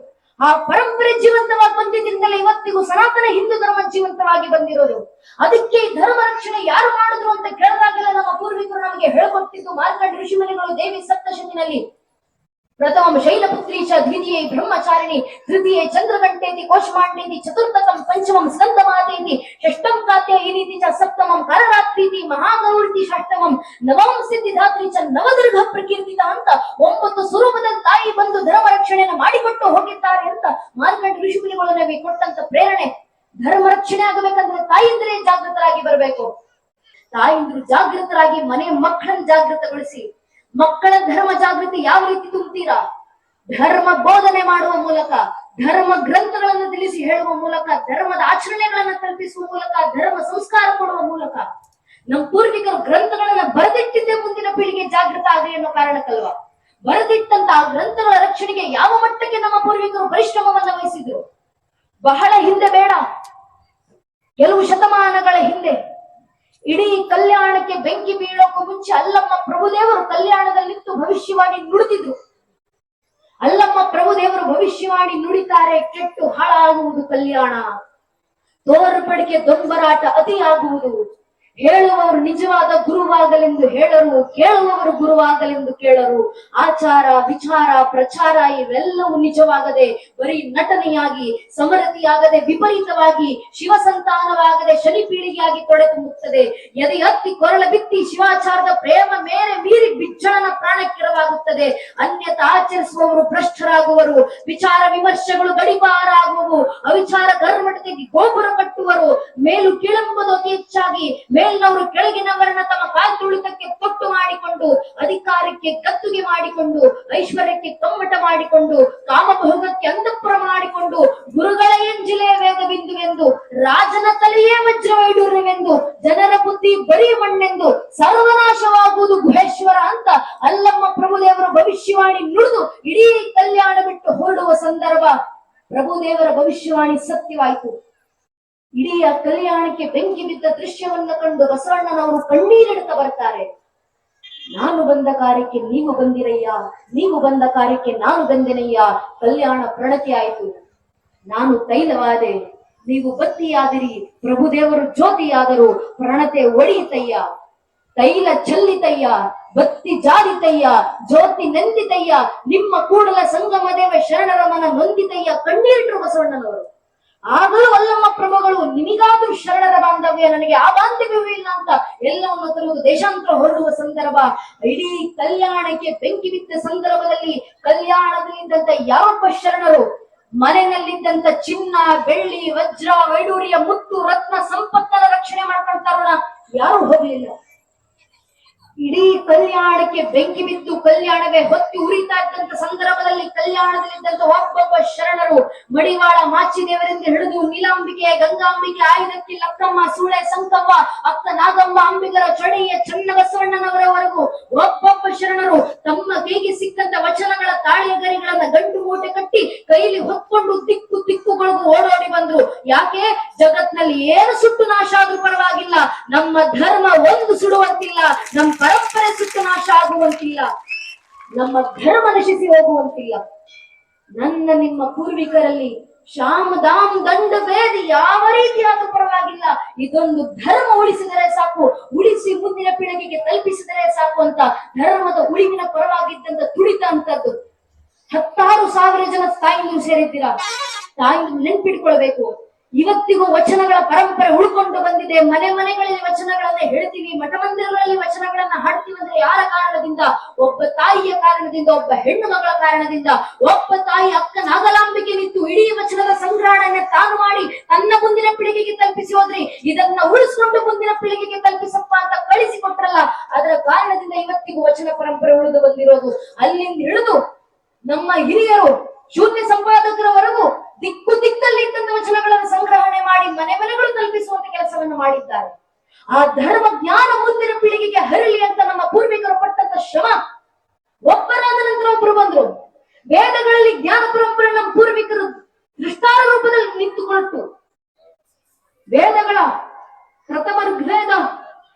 ಆ ಪರಂಪರೆ ಜೀವಂತವಾಗಿ ಬಂದಿದ್ರಿಂದಲೇ ಇವತ್ತಿಗೂ ಸನಾತನ ಹಿಂದೂ ಧರ್ಮ ಜೀವಂತವಾಗಿ ಬಂದಿರೋದು. ಅದಕ್ಕೆ ಧರ್ಮ ರಕ್ಷಣೆ ಯಾರು ಮಾಡಿದ್ರು ಅಂತ ಕೇಳಿದಾಗೆಲ್ಲ ನಮ್ಮ ಪೂರ್ವಿಕರು ನಮಗೆ ಹೇಳ್ಕೊಟ್ಟಿದ್ದು ಮಾರ್ಕಂಡ ಋಷಿಮುನಿಗಳು ದೇವಿ ಸಪ್ತಶತಿನಲ್ಲಿ. ಪ್ರಥಮಂ ಶೈಲಪುತ್ರಿ ಚ ದ್ವಿತೀಯ ಬ್ರಹ್ಮಚಾರಿಣಿ, ತೃತೀಯ ಚಂದ್ರಗಂಟೇತಿ, ಕೋಶಮಾಂಡೇತಿ ಚತುರ್ಥಕಂ ಪಂಚಮಂ ಸ್ಕಂದಮಾತೇತಿ ಷಷ್ಟಂ ರೀತಿ ಚ ಸಪ್ತಮಂ ಕರರಾತ್ರೀತಿ, ಮಹಾಗೌರಿತಿ ಷಷ್ಟಮಂ ನವಂ ಸಿದ್ಧಿಧಾತ್ರಿ ಚ ನವದುರ್ಗ ಪ್ರಕೀರ್ತಿತ ಅಂತ ಒಂಬತ್ತು ಸ್ವರೂಪದ ತಾಯಿ ಬಂದು ಧರ್ಮ ರಕ್ಷಣೆಯನ್ನು ಮಾಡಿಕೊಟ್ಟು ಹೋಗಿದ್ದಾರೆ ಅಂತ ಮಾರ್ಕಂಡ ಋಷಿಮುನಿಗಳು ನಮಗೆ ಕೊಟ್ಟಂತ ಪ್ರೇರಣೆ. ಧರ್ಮ ರಕ್ಷಣೆ ಆಗಬೇಕಂದ್ರೆ ತಾಯಿಂದರೇ ಜಾಗೃತರಾಗಿ ಬರಬೇಕು. ತಾಯಿಂದ್ರು ಜಾಗೃತರಾಗಿ ಮನೆ ಮಕ್ಕಳನ್ನು ಜಾಗೃತಗೊಳಿಸಿ. ಮಕ್ಕಳ ಧರ್ಮ ಜಾಗೃತಿ ಯಾವ ರೀತಿ ತುಂಬುತ್ತೀರಾ ಧರ್ಮ ಬೋಧನೆ ಮಾಡುವ ಮೂಲಕ, ಧರ್ಮ ಗ್ರಂಥಗಳನ್ನು ತಿಳಿಸಿ ಹೇಳುವ ಮೂಲಕ, ಧರ್ಮದ ಆಚರಣೆಗಳನ್ನ ತಲುಪಿಸುವ ಮೂಲಕ, ಧರ್ಮ ಸಂಸ್ಕಾರ ಕೊಡುವ ಮೂಲಕ, ನಮ್ಮ ಪೂರ್ವಿಕರು ಗ್ರಂಥಗಳನ್ನ ಬರೆದಿಟ್ಟಿದ್ದೇ ಮುಂದಿನ ಪೀಳಿಗೆ ಜಾಗೃತ ಆಗಲಿ ಅನ್ನೋ ಕಾರಣಕ್ಕಲ್ವ? ಬರೆದಿಟ್ಟಂತ ಆ ಗ್ರಂಥಗಳ ರಕ್ಷಣೆಗೆ ಯಾವ ಮಟ್ಟಕ್ಕೆ ನಮ್ಮ ಪೂರ್ವಿಕರು ಪರಿಶ್ರಮವನ್ನ ವಹಿಸಿದ್ರು? ಬಹಳ ಹಿಂದೆ ಬೇಡ. ಕೆಲವು ಶತಮಾನಗಳ ಹಿಂದೆ, ಇಡೀ ಕಲ್ಯಾಣಕ್ಕೆ ಬೆಂಕಿ ಬೀಳೋಕು ಮುಂಚೆ ಅಲ್ಲಮ್ಮ ಪ್ರಭುದೇವರು ಕಲ್ಯಾಣದಲ್ಲಿತ್ತು, ಭವಿಷ್ಯವಾಣಿ ನುಡಿದಿದ್ರು ಅಲ್ಲಮ್ಮ ಪ್ರಭುದೇವರು ಭವಿಷ್ಯವಾಣಿ ನುಡಿತಾರೆ, ಕೆಟ್ಟು ಹಾಳಾಗುವುದು ಕಲ್ಯಾಣ. ತೋರ್ಪಡಿಕೆ ದೊಂಬರಾಟ ಅತಿಯಾಗುವುದು. ಹೇಳುವವರು ನಿಜವಾದ ಗುರುವಾಗಲೆಂದು ಹೇಳರು, ಕೇಳುವವರು ಗುರುವಾಗಲೆಂದು ಕೇಳರು. ಆಚಾರ, ವಿಚಾರ, ಪ್ರಚಾರ ಇವೆಲ್ಲವೂ ನಿಜವಾಗದೆ, ಬರೀ ನಟನೆಯಾಗಿ, ಸಮರತಿಯಾಗದೆ, ವಿಪರೀತವಾಗಿ ಶಿವ ಸಂತಾನವಾಗದೆ ಶನಿ ಪೀಳಿಗೆಯಾಗಿ ತೊಡೆ ತುಂಬುತ್ತದೆ ಎದೆ ಹತ್ತಿ ಕೊರಳ ಬಿತ್ತಿ ಶಿವಾಚಾರದ ಪ್ರೇಮ ಮೇರೆ ಮೀರಿ ಬಿಜ್ಜಳನ ಪ್ರಾಣಕ್ಕಿರವಾಗುತ್ತದೆ. ಅನ್ಯತ ಆಚರಿಸುವವರು ಭ್ರಷ್ಟರಾಗುವರು. ವಿಚಾರ ವಿಮರ್ಶೆಗಳು ಗಡಿಪಾರಾಗುವವು. ಅವಿಚಾರ ಕರ್ಮಟತೆಗೆ ಗೋಪುರ ಕಟ್ಟುವರು. ಮೇಲು ಕೀಳೆಂಬುದು ಅತಿ ಹೆಚ್ಚಾಗಿ ಮೇಲ್ನವರು ಕೆಳಗಿನವರನ್ನ ತಮ್ಮ ಕಾಲ್ತುಳಿತಕ್ಕೆ ಕೊಟ್ಟು ಮಾಡಿಕೊಂಡು, ಅಧಿಕಾರಕ್ಕೆ ಕತ್ತುಗೆ ಮಾಡಿಕೊಂಡು, ಐಶ್ವರ್ಯಕ್ಕೆ ಕಮ್ಮಟ ಮಾಡಿಕೊಂಡು, ಕಾಮಭೋಗಕ್ಕೆ ಅಂತಃಪುರ ಮಾಡಿಕೊಂಡು, ಗುರುಗಳ ಎಂಜಿಲೆಯ ವೇದ ಬಿಂದುವೆಂದು ರಾಜನ ತಲೆಯೇ ವಜ್ರ ವೈಡೂರ್ಯವೆಂದು ಜನರ ಬುದ್ಧಿ ಬರೀ ಮಣ್ಣೆಂದು, ಸರ್ವನಾಶವಾಗುವುದು ಗುಹೇಶ್ವರ ಅಂತ ಅಲ್ಲಮ್ಮ ಪ್ರಭುದೇವರ ಭವಿಷ್ಯವಾಣಿ ನುಡಿದು ಇಡೀ ಕಲ್ಯಾಣ ಬಿಟ್ಟು ಹೊರಡುವ ಸಂದರ್ಭ ಪ್ರಭುದೇವರ ಭವಿಷ್ಯವಾಣಿ ಸತ್ಯವಾಯಿತು. ಇಡೀ ಕಲ್ಯಾಣಕ್ಕೆ ಬೆಂಕಿ ಬಿದ್ದ ದೃಶ್ಯವನ್ನ ಕಂಡು ಬಸವಣ್ಣನವರು ಕಣ್ಣೀರಿಡುತ್ತಾ ಬರ್ತಾರೆ ನಾನು ಬಂದ ಕಾರ್ಯಕ್ಕೆ ನೀವು ಬಂದಿರಯ್ಯ, ನೀವು ಬಂದ ಕಾರ್ಯಕ್ಕೆ ನಾನು ಬಂದೆನಯ್ಯ, ಕಲ್ಯಾಣ ಪ್ರಣತಿ ಆಯಿತು. ನಾನು ತೈಲವಾದೆ, ನೀವು ಬತ್ತಿಯಾದಿರಿ ಪ್ರಭುದೇವರು ಜ್ಯೋತಿಯಾದರು, ಪ್ರಣತೆ ಒಡೆಯಿತಯ್ಯ ತೈಲ ಚಲ್ಲಿತಯ್ಯ ಬತ್ತಿ ಜಾರಿತಯ್ಯ ಜ್ಯೋತಿ ನಂದಿತಯ್ಯ, ನಿಮ್ಮ ಕೂಡಲ ಸಂಗಮ ದೇವ ಶರಣರ ಮನ ನೊಂದಿತಯ್ಯ ಕಣ್ಣೀರಿಟ್ರು ಬಸವಣ್ಣನವರು. ಆಗಲೂ ಅಲ್ಲಮ್ಮ ಪ್ರಭುಗಳು, ನಿಮಗಾದ್ರೂ ಶರಣರ ಬಾಂಧವ್ಯ, ನನಗೆ ಆ ಬಾಂಧವ್ಯವೂ ಇಲ್ಲ ಅಂತ ಎಲ್ಲವನ್ನು ತರುವುದು ದೇಶಾಂತರ ಹೊರಡುವ ಸಂದರ್ಭ. ಇಡೀ ಕಲ್ಯಾಣಕ್ಕೆ ಬೆಂಕಿ ಬಿದ್ದ ಸಂದರ್ಭದಲ್ಲಿ, ಕಲ್ಯಾಣದಲ್ಲಿದ್ದಂತ ಯಾವಪ್ಪ ಶರಣರು, ಮನೆಯಲ್ಲಿದ್ದಂತ ಚಿನ್ನ, ಬೆಳ್ಳಿ, ವಜ್ರ, ವೈಡೂರ್ಯ, ಮುತ್ತು, ರತ್ನ ಸಂಪತ್ತನ ರಕ್ಷಣೆ ಮಾಡ್ಕೊಳ್ತಾರೋಣ ಯಾರು ಹೋಗ್ಲಿಲ್ಲ. ಇಡೀ ಕಲ್ಯಾಣಕ್ಕೆ ಬೆಂಕಿ ಬಿತ್ತು, ಕಲ್ಯಾಣವೇ ಹೊತ್ತಿ ಉರಿತಾ ಇದ್ದಂತ ಸಂದರ್ಭದಲ್ಲಿ ಕಲ್ಯಾಣದಲ್ಲಿದ್ದಂತ ಒಬ್ಬೊಬ್ಬ ಶರಣರು ಮಡಿವಾಳ ಮಾಚಿದೇವರಿಂದ ಹಿಡಿದು ನೀಲಾಂಬಿಕೆ, ಗಂಗಾಂಬಿಕೆ, ಆಯುಧಕ್ಕೆ ಲಕ್ಕಮ್ಮ, ಸೂಳೆ ಸಂಕವ್ವ ಅಕ್ಕ ನಾಗಮ್ಮ, ಅಂಬಿಗರ ಚೊಡೆಯ ಚನ್ನಬಸವಣ್ಣನವರವರೆಗೂ ಒಬ್ಬೊಬ್ಬ ಶರಣರು ತಮ್ಮ ಕೈಗೆ ಸಿಕ್ಕಂತ ವಚನಗಳ ತಾಳಿಯ ಗರಿಗಳನ್ನ ಗಂಟು ಮೂಟೆ ಕಟ್ಟಿ ಕೈಲಿ ಹೊತ್ಕೊಂಡು ದಿಕ್ಕು ದಿಕ್ಕುಗಳಿಗೂ ಓಡೋಡಿ ಬಂದ್ರು. ಯಾಕೆ? ಜಗತ್ನಲ್ಲಿ ಏನು ಸುಟ್ಟು ನಾಶ ಆದ್ರೂ ಪರವಾಗಿಲ್ಲ. ನಮ್ಮ ಧರ್ಮ ಒಂದು ಸುಡುವಂತಿಲ್ಲ. ನಮ್ಮ ಪರಂಪರೆ ಸುಟ್ಟು ನಾಶ ಆಗುವಂತಿಲ್ಲ. ನಮ್ಮ ಧರ್ಮ ನಶಿಸಿ ಹೋಗುವಂತಿಲ್ಲ. ನನ್ನ ನಿಮ್ಮ ಪೂರ್ವಿಕರಲ್ಲಿ ಶಾಮ ದಾಮ್ ದಂಡ ಯಾವ ರೀತಿಯಾದ ಪರವಾಗಿಲ್ಲ. ಇದೊಂದು ಧರ್ಮ ಉಳಿಸಿದರೆ ಸಾಕು. ಉಳಿಸಿ ಮುಂದಿನ ಪೀಳಿಗೆಗೆ ತಲುಪಿಸಿದರೆ ಸಾಕು ಅಂತ ಧರ್ಮದ ಉಳಿವಿನ ಪರವಾಗಿದ್ದಂತ ತುಡಿತ ಅಂತದ್ದು. ಹತ್ತಾರು ಸಾವಿರ ಜನ ತಾಯಿ ಸೇರಿದ್ದೀರಾ? ತಾಯಿ ನೆನ್ಪಿಟ್ಕೊಳ್ಬೇಕು. ಇವತ್ತಿಗೂ ವಚನಗಳ ಪರಂಪರೆ ಉಳ್ಕೊಂಡು ಬಂದಿದೆ. ಮನೆ ಮನೆಗಳಲ್ಲಿ ವಚನಗಳನ್ನ ಹೇಳ್ತೀವಿ. ಮಠ ಮಂದಿರಗಳಲ್ಲಿ ವಚನಗಳನ್ನ ಹಾಡ್ತೀವಿ ಅಂದ್ರೆ ಯಾರ ಕಾರಣದಿಂದ? ಒಬ್ಬ ತಾಯಿಯ ಕಾರಣದಿಂದ, ಒಬ್ಬ ಹೆಣ್ಣು ಮಗಳ ಕಾರಣದಿಂದ. ಒಬ್ಬ ತಾಯಿ ಅಕ್ಕ ನಾಗಲಾಂಬಿಕೆ ನಿಂತು ಇಡೀ ವಚನದ ಸಂಗ್ರಹಣೆಯನ್ನ ತಾನು ಮಾಡಿ ತನ್ನ ಮುಂದಿನ ಪೀಳಿಗೆಗೆ ತಲುಪಿಸಿ ಹೋದ್ರಿ ಇದನ್ನ ಉಳಿಸ್ಕೊಂಡು ಮುಂದಿನ ಪೀಳಿಗೆಗೆ ತಲುಪಿಸಪ್ಪ ಅಂತ ಕಳಿಸಿಕೊಟ್ರಲ್ಲ. ಅದರ ಕಾರಣದಿಂದ ಇವತ್ತಿಗೂ ವಚನ ಪರಂಪರೆ ಉಳಿದು ಬಂದಿರೋದು. ಅಲ್ಲಿಂದ ಹಿಡಿದು ನಮ್ಮ ಹಿರಿಯರು, ಶೂನ್ಯ ಸಂಪಾದಕರವರೆಗೂ ದಿಕ್ಕು ದಿಕ್ಕಲ್ಲಿ ಇದ್ದಂತ ವಚನಗಳನ್ನು ಸಂಗ್ರಹಣೆ ಮಾಡಿ ಮನೆ ಮನೆಗಳು ತಲುಪಿಸುವಂತ ಕೆಲಸವನ್ನು ಮಾಡಿದ್ದಾರೆ. ಆ ಧರ್ಮ ಜ್ಞಾನ ಮುಂದಿನ ಪೀಳಿಗೆಗೆ ಹರಿಲಿ ಅಂತ ನಮ್ಮ ಪೂರ್ವಿಕರು ಪಟ್ಟಂತ ಶ್ರಮ ಒಬ್ಬರಾದ ನಂತರ ಒಬ್ಬರು ಬಂದ್ರು. ವೇದಗಳಲ್ಲಿ ಜ್ಞಾನ ಪರಂಪರೆ ನಮ್ಮ ಪೂರ್ವಿಕರು ದೃಷ್ಟಾರ ರೂಪದಲ್ಲಿ ನಿಂತುಕೊಳ್ತು. ವೇದಗಳ ಪ್ರಥಮ ಋಗ್ವೇದ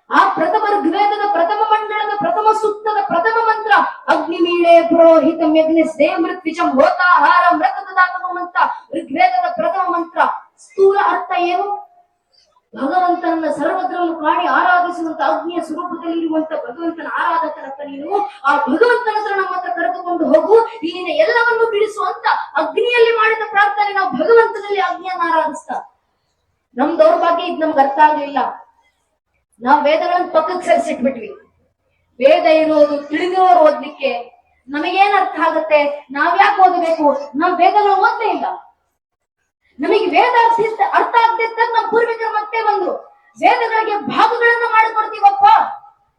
ಆ ಪ್ರಥಮ ಋಗ್ವೇದದ ಪ್ರಥಮ ಮಂಡಳದ ಪ್ರಥಮ ಸೂಕ್ತದ ಪ್ರಥಮ ಮಂತ್ರ ಅಗ್ನಿಮೀಳೆ ಪುರೋಹಿತ ಯಜ್ಞ ಮೃತ್ವಿಜಂ ಹೋತಾಹಾರ ಮೃತದ ಮಂತ್ರ, ಋಗ್ವೇದದ ಪ್ರಥಮ ಮಂತ್ರ. ಸ್ಥೂಲ ಅರ್ಥ ಏನು? ಭಗವಂತನನ್ನ ಸರ್ವದ್ರಲ್ಲೂ ಕಾಣಿ ಆರಾಧಿಸುವಂತ ಅಗ್ನಿಯ ಸ್ವರೂಪದಲ್ಲಿ ಇರುವಂತ ಭಗವಂತನ ಆರಾಧಕರತ್ತ ನೀನು, ಆ ಭಗವಂತನ ಹತ್ರ ನಮ್ಮ ಹತ್ರ ಕರೆದುಕೊಂಡು ಹೋಗು ಇಲ್ಲಿನ ಎಲ್ಲವನ್ನು ಬಿಡಿಸುವಂತ ಅಗ್ನಿಯಲ್ಲಿ ಮಾಡಿದ ಪ್ರಾರ್ಥನೆ ನಾವು ಭಗವಂತನಲ್ಲಿ ಅಗ್ನಿಯನ್ನ ಆರಾಧಿಸ್ತಾ. ನಮ್ ದೌರ್ಭಾಗ್ಯ ಇದ್ ನಮ್ಗೆ ಅರ್ಥ ಆಗ್ಲಿಲ್ಲ. ನಾವ್ ವೇದಗಳನ್ನ ಪಕ್ಕಕ್ಕೆ ಸರಿಸಿಟ್ಬಿಟ್ವಿ. ವೇದ ಇರೋದು ತಿಳಿದಿರೋರು ಓದ್ಲಿಕ್ಕೆ ನಮಗೇನ್ ಅರ್ಥ ಆಗುತ್ತೆ? ನಾವ್ ಯಾಕೆ ಓದಬೇಕು? ನಾವು ವೇದಗಳು ಓದ್ತೇ ಇಲ್ಲ. ನಮಗೆ ವೇದ ಅರ್ಥ ಅರ್ಥ ಆಗ್ತಿದ್ದ ನಮ್ಮ ಪೂರ್ವಿಕರು ಮತ್ತೆ ಬಂದ್ರು. ವೇದಗಳಿಗೆ ಭಾಗಗಳನ್ನ ಮಾಡಿಕೊಡ್ತೀವಪ್ಪ.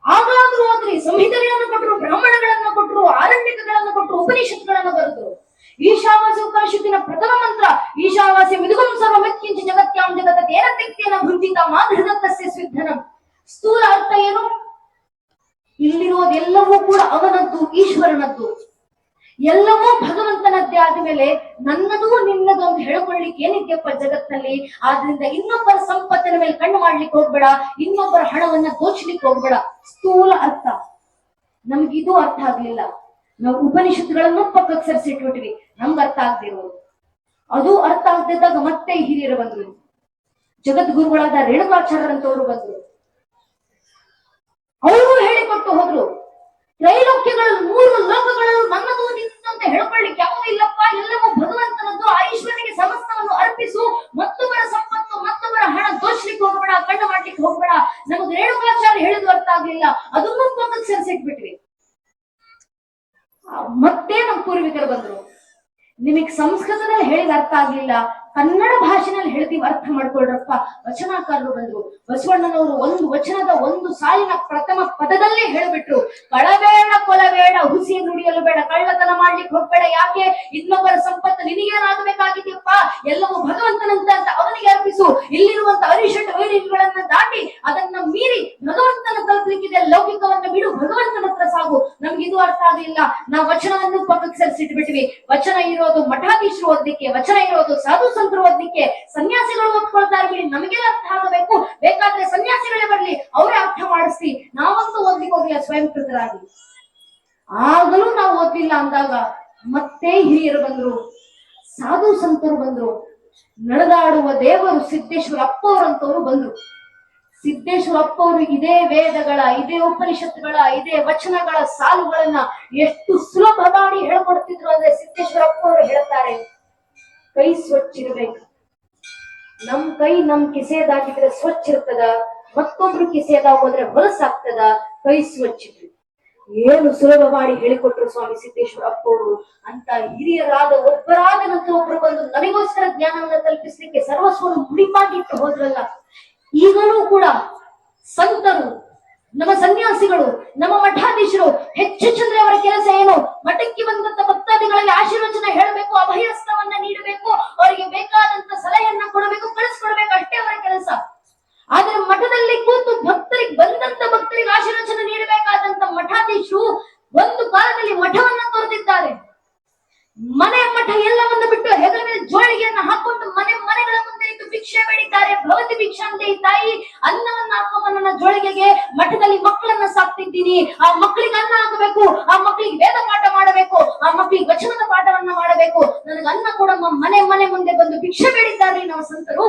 ಆಗಾದ್ರೂ ಓದ್ರಿ, ಸಂಹಿತೆಗಳನ್ನು ಕೊಟ್ಟರು ಬ್ರಾಹ್ಮಣಗಳನ್ನ ಕೊಟ್ಟರು ಆರಣ್ಯಕಗಳನ್ನ ಕೊಟ್ಟರು ಉಪನಿಷತ್ಗಳನ್ನ ಬರೆದ್ರು. ಈಶಾವಾಸ್ಯ ಉಪನಿಷತ್ತಿನ ಪ್ರಥಮ ಮಂತ್ರ ಈಶಾವಾಸ್ಯ ಮಿದುಗಂ ಸರ್ವ ಮೆತ್ಕಿಂಚ ಜಗತ್ಯಾಂ ಜಗತ್ತ ತೇನ ತೆಕ್ತೇನ ಭುಂಜಿತ ಮಾಧೃದತ್ತಸ್ಯ ಸ್ವಿಧನಂ ಸ್ಥೂಲ ಅರ್ಥ ಏನು? ಇಲ್ಲಿರೋದೆಲ್ಲವೂ ಕೂಡ ಅವನದ್ದು, ಈಶ್ವರನದ್ದು. ಎಲ್ಲವೂ ಭಗವಂತನದ್ದೇ ಆದ್ಮೇಲೆ ನನ್ನದು ನಿನ್ನದು ಅಂತ ಹೇಳ್ಕೊಳ್ಳಿಕ್ಕೆ ಏನಿದೆಯಪ್ಪ ಜಗತ್ತಲ್ಲಿ ಆದ್ರಿಂದ ಇನ್ನೊಬ್ಬರ ಸಂಪತ್ತಿನ ಮೇಲೆ ಕಣ್ಣು ಮಾಡ್ಲಿಕ್ಕೆ ಹೋಗ್ಬೇಡ, ಇನ್ನೊಬ್ಬರ ಹಣವನ್ನ ದೋಚ್ಲಿಕ್ಕೆ ಹೋಗ್ಬೇಡ. ಸ್ಥೂಲ ಅರ್ಥ. ನಮ್ಗಿದು ಅರ್ಥ ಆಗ್ಲಿಲ್ಲ. ನಾವು ಉಪನಿಷತ್ಗಳನ್ನು ಪಕ್ಕಕ್ಕೆ ಸರಿಸಿಟ್ಬಿಟ್ವಿ ನಮ್ಗೆ ಅರ್ಥ ಆಗ್ದಿರೋದು ಅದು ಅರ್ಥ ಆಗದಿದ್ದಾಗ ಮತ್ತೆ ಹಿರಿಯರು ಬಂದ್ರು. ಜಗದ್ಗುರುಗಳಾದ ರೇಣುಕಾಚಾರ್ಯರಂತವರು ಬಂದ್ರು. ಅವರು ಹೇಳಿಕೊಟ್ಟು ಹೋದ್ರು. ತ್ರೈಲೋಕ್ಯಗಳು, ಮೂರು ಲೋಕಗಳು ನನ್ನದು ನಿನ್ನದು ಅಂತ ಹೇಳ್ಕೊಳ್ಳಿಕ್ಕೆ ಯಾವುದೂ ಇಲ್ಲಪ್ಪ. ಎಲ್ಲವೂ ಭಗವಂತನದ್ದು. ಆ ಸಮಸ್ತವನ್ನು ಅರ್ಪಿಸು. ಮತ್ತೊಬ್ಬರ ಸಂಪತ್ತು, ಮತ್ತೊಬ್ಬರ ಹಣ ದೋಷಲಿಕ್ಕೆ ಹೋಗ್ಬೇಡ ಕಣ್ಣು ಮಾಡ್ಲಿಕ್ಕೆ ಹೋಗ್ಬೇಡ. ನಮಗೆ ರೇಣುಕಾಚಾರ್ಯ ಹೇಳಿದ್ದು ಅರ್ಥ ಆಗ್ಲಿಲ್ಲ. ಅದನ್ನು ಪಕ್ಕಕ್ಕೆ ಸರಿಸಿಟ್ಬಿಟ್ವಿ ಮತ್ತೆ ನಮ್ಮ ಪೂರ್ವಿಕರು ಬಂದ್ರು? ನಿಮಗ್ ಸಂಸ್ಕೃತದಲ್ಲಿ ಹೇಳಿದ ಅರ್ಥ ಆಗ್ಲಿಲ್ಲ. ಕನ್ನಡ ಭಾಷೆನಲ್ಲಿ ಹೇಳ್ತೀವಿ, ಅರ್ಥ ಮಾಡ್ಕೊಳ್ರಪ್ಪ. ವಚನಕಾರರು ಬಂದ್ರು. ಬಸವಣ್ಣನವರು ಒಂದು ವಚನದ ಒಂದು ಸಾಲಿನ ಪ್ರಥಮ ಪದದಲ್ಲೇ ಹೇಳ್ಬಿಟ್ರು. ಕಳಬೇಡ ಕೊಲಬೇಡ ಹುಸಿ ನುಡಿಯಲು ಬೇಡ, ಕಳ್ಳತನ ಮಾಡ್ಲಿಕ್ಕೆ ಹೋಗ್ಬೇಡ, ಯಾಕೆ? ಇನ್ನೊಬ್ಬರ ಸಂಪತ್ತು ನಿನಗೇನಾಗಬೇಕಾಗಿದೆಯಪ್ಪ? ಎಲ್ಲವೂ ಭಗವಂತನಂತ ಅಂತ ಅವನಿಗೆ ಅರ್ಪಿಸು. ಇಲ್ಲಿರುವಂತ ಅರಿಷಟ್ ವೈರಿಗಳನ್ನ ದಾಟಿ ಅದನ್ನ ಮೀರಿ ಭಗವಂತನ ತಲುಪಲಿಕ್ಕಿದೆ. ಲೌಕಿಕವನ್ನ ಬಿಡು, ಭಗವಂತನ ಹತ್ರ ಸಾಗು. ನಮ್ಗೆ ಇದು ಅರ್ಥ ಆಗಲಿಲ್ಲ. ನಾವು ವಚನವನ್ನು ಪಕ್ಕಕ್ಕೆ ಸರಿಸಿಟ್ಬಿಟ್ವಿ. ವಚನ ಇರೋದು ಮಠಾಧೀಶರು ಓದ್ಲಿಕ್ಕೆ, ವಚನ ಇರೋದು ಸಾಧು ಸಂತರು ಓದ್ಲಿಕ್ಕೆ ಸನ್ಯಾಸಿಗಳು ಓದ್ಕೊಳ್ತಾ ಇರ್ಬಿಡಿ ನಮಗೆಲ್ಲ ಅರ್ಥ ಆಗಬೇಕು. ಬೇಕಾದ್ರೆ ಸನ್ಯಾಸಿಗಳೇ ಬರ್ಲಿ, ಅವರೇ ಅರ್ಥ ಮಾಡಿಸಿ ನಾವಂತೂ ಓದ್ಲಿಕ್ಕೆ ಹೋಗಿಲ್ಲ ಸ್ವಯಂಕೃತರಾಗಿ. ಆಗಲೂ ನಾವು ಓದ್ಲಿಲ್ಲ ಅಂದಾಗ ಮತ್ತೆ ಹಿರಿಯರು ಬಂದ್ರು, ಸಾಧು ಸಂತರು ಬಂದ್ರು, ನಡೆದಾಡುವ ದೇವರು ಸಿದ್ದೇಶ್ವರ ಅಪ್ಪವರಂತವರು ಬಂದ್ರು. ಸಿದ್ದೇಶ್ವರ ಅಪ್ಪವರು ಇದೇ ವೇದಗಳ, ಇದೇ ಉಪನಿಷತ್ತುಗಳ, ಇದೇ ವಚನಗಳ ಸಾಲುಗಳನ್ನ ಎಷ್ಟು ಸುಲಭ ಮಾಡಿ ಹೇಳ್ಕೊಡ್ತಿದ್ರು ಅಂದ್ರೆ ಸಿದ್ದೇಶ್ವರ ಅಪ್ಪವರು ಹೇಳ್ತಾರೆ. ಕೈ ಸ್ವಚ್ಛ ಇರಬೇಕು ನಮ್ ಕೈ ನಮ್ ಕಿಸೆದಾಗಿದ್ರೆ ಸ್ವಚ್ಛ ಇರ್ತದ ಮತ್ತೊಬ್ರು ಕಿಸೆದಾಗ ಹೋದ್ರೆ ಹೊಲಸಾಗ್ತದ, ಕೈ ಸ್ವಚ್ಛ ಏನು ಸುಲಭ ಮಾಡಿ ಹೇಳಿಕೊಟ್ರು ಸ್ವಾಮಿ ಸಿದ್ದೇಶ್ವರ ಅಪ್ಪವರು ಅಂತ ಹಿರಿಯರಾದ ಒಬ್ಬರಾದ ನಂತರ ಒಬ್ರು ಬಂದು ನನಗೋಸ್ಕರ ಜ್ಞಾನವನ್ನ ತಲುಪಿಸ್ಲಿಕ್ಕೆ ಸರ್ವಸ್ವನು ಮುಡಿಪಾಗಿಟ್ಟು ಹೋದ್ರಲ್ಲ. ಈಗಲೂ ಕೂಡ ಸಂತರು ನಮ್ಮ ಸನ್ಯಾಸಿಗಳು, ನಮ್ಮ ಮಠಾಧೀಶರು ಹೆಚ್ಚು ಚಂದ್ರ ಅವರ ಕೆಲಸ ಏನು? ಮಠಕ್ಕೆ ಬಂದಂತ ಭಕ್ತಾದಿಗಳಿಗೆ ಆಶೀರ್ವಚನ ಹೇಳಬೇಕು ಅಭಯಸ್ತವನ್ನ ನೀಡಬೇಕು, ಅವರಿಗೆ ಬೇಕಾದಂತ ಸಲಹೆಯನ್ನ ಕೊಡಬೇಕು, ಕಳಿಸ್ಕೊಡ್ಬೇಕು, ಅಷ್ಟೇ ಅವರ ಕೆಲಸ. ಆದ್ರೆ ಮಠದಲ್ಲಿ ಕೂತು ಭಕ್ತರಿಗೆ ಬಂದಂತ ಭಕ್ತರಿಗೆ ಆಶೀರ್ವಚನ ನೀಡಬೇಕಾದಂತ ಮಠಾಧೀಶರು ಒಂದು ಕಾಲದಲ್ಲಿ ಮಠವನ್ನ ತೊರೆದಿದ್ದಾರೆ. ಮನೆ ಮಠ ಎಲ್ಲವನ್ನು ಬಿಟ್ಟು ಹೆಗಲ ಮೇಲೆ ಜೋಳಿಗೆಯನ್ನ ಹಾಕೊಂಡು ಮನೆ ಮನೆಗಳ ಭಿಕ್ಷೆ ಬೇಡಿದ್ದಾರೆ, ಭಗವತಿ ಭಿಕ್ಷೆ ತಾಯಿ ಅನ್ನವನ್ನ ಹಾಕುವ ನನ್ನ ಜೋಳಿಗೆಗೆ ಮಠದಲ್ಲಿ ಮಕ್ಕಳನ್ನ ಸಾಕ್ತಿದ್ದೀನಿ. ಆ ಮಕ್ಕಳಿಗೆ ಅನ್ನ ಹಾಕಬೇಕು, ಆ ಮಕ್ಕಳಿಗೆ ವೇದ ಪಾಠ ಮಾಡಬೇಕು, ಆ ಮಕ್ಕಳಿಗೆ ವಚನದ ಪಾಠವನ್ನ ಮಾಡಬೇಕು. ನನಗೆ ಅನ್ನ ಕೊಡಮ್ಮ, ಮನೆ ಮನೆ ಮುಂದೆ ಬಂದು ಭಿಕ್ಷೆ ಬೇಡಿದ್ದಾರೆ, ನಾವು ಸಂತರು.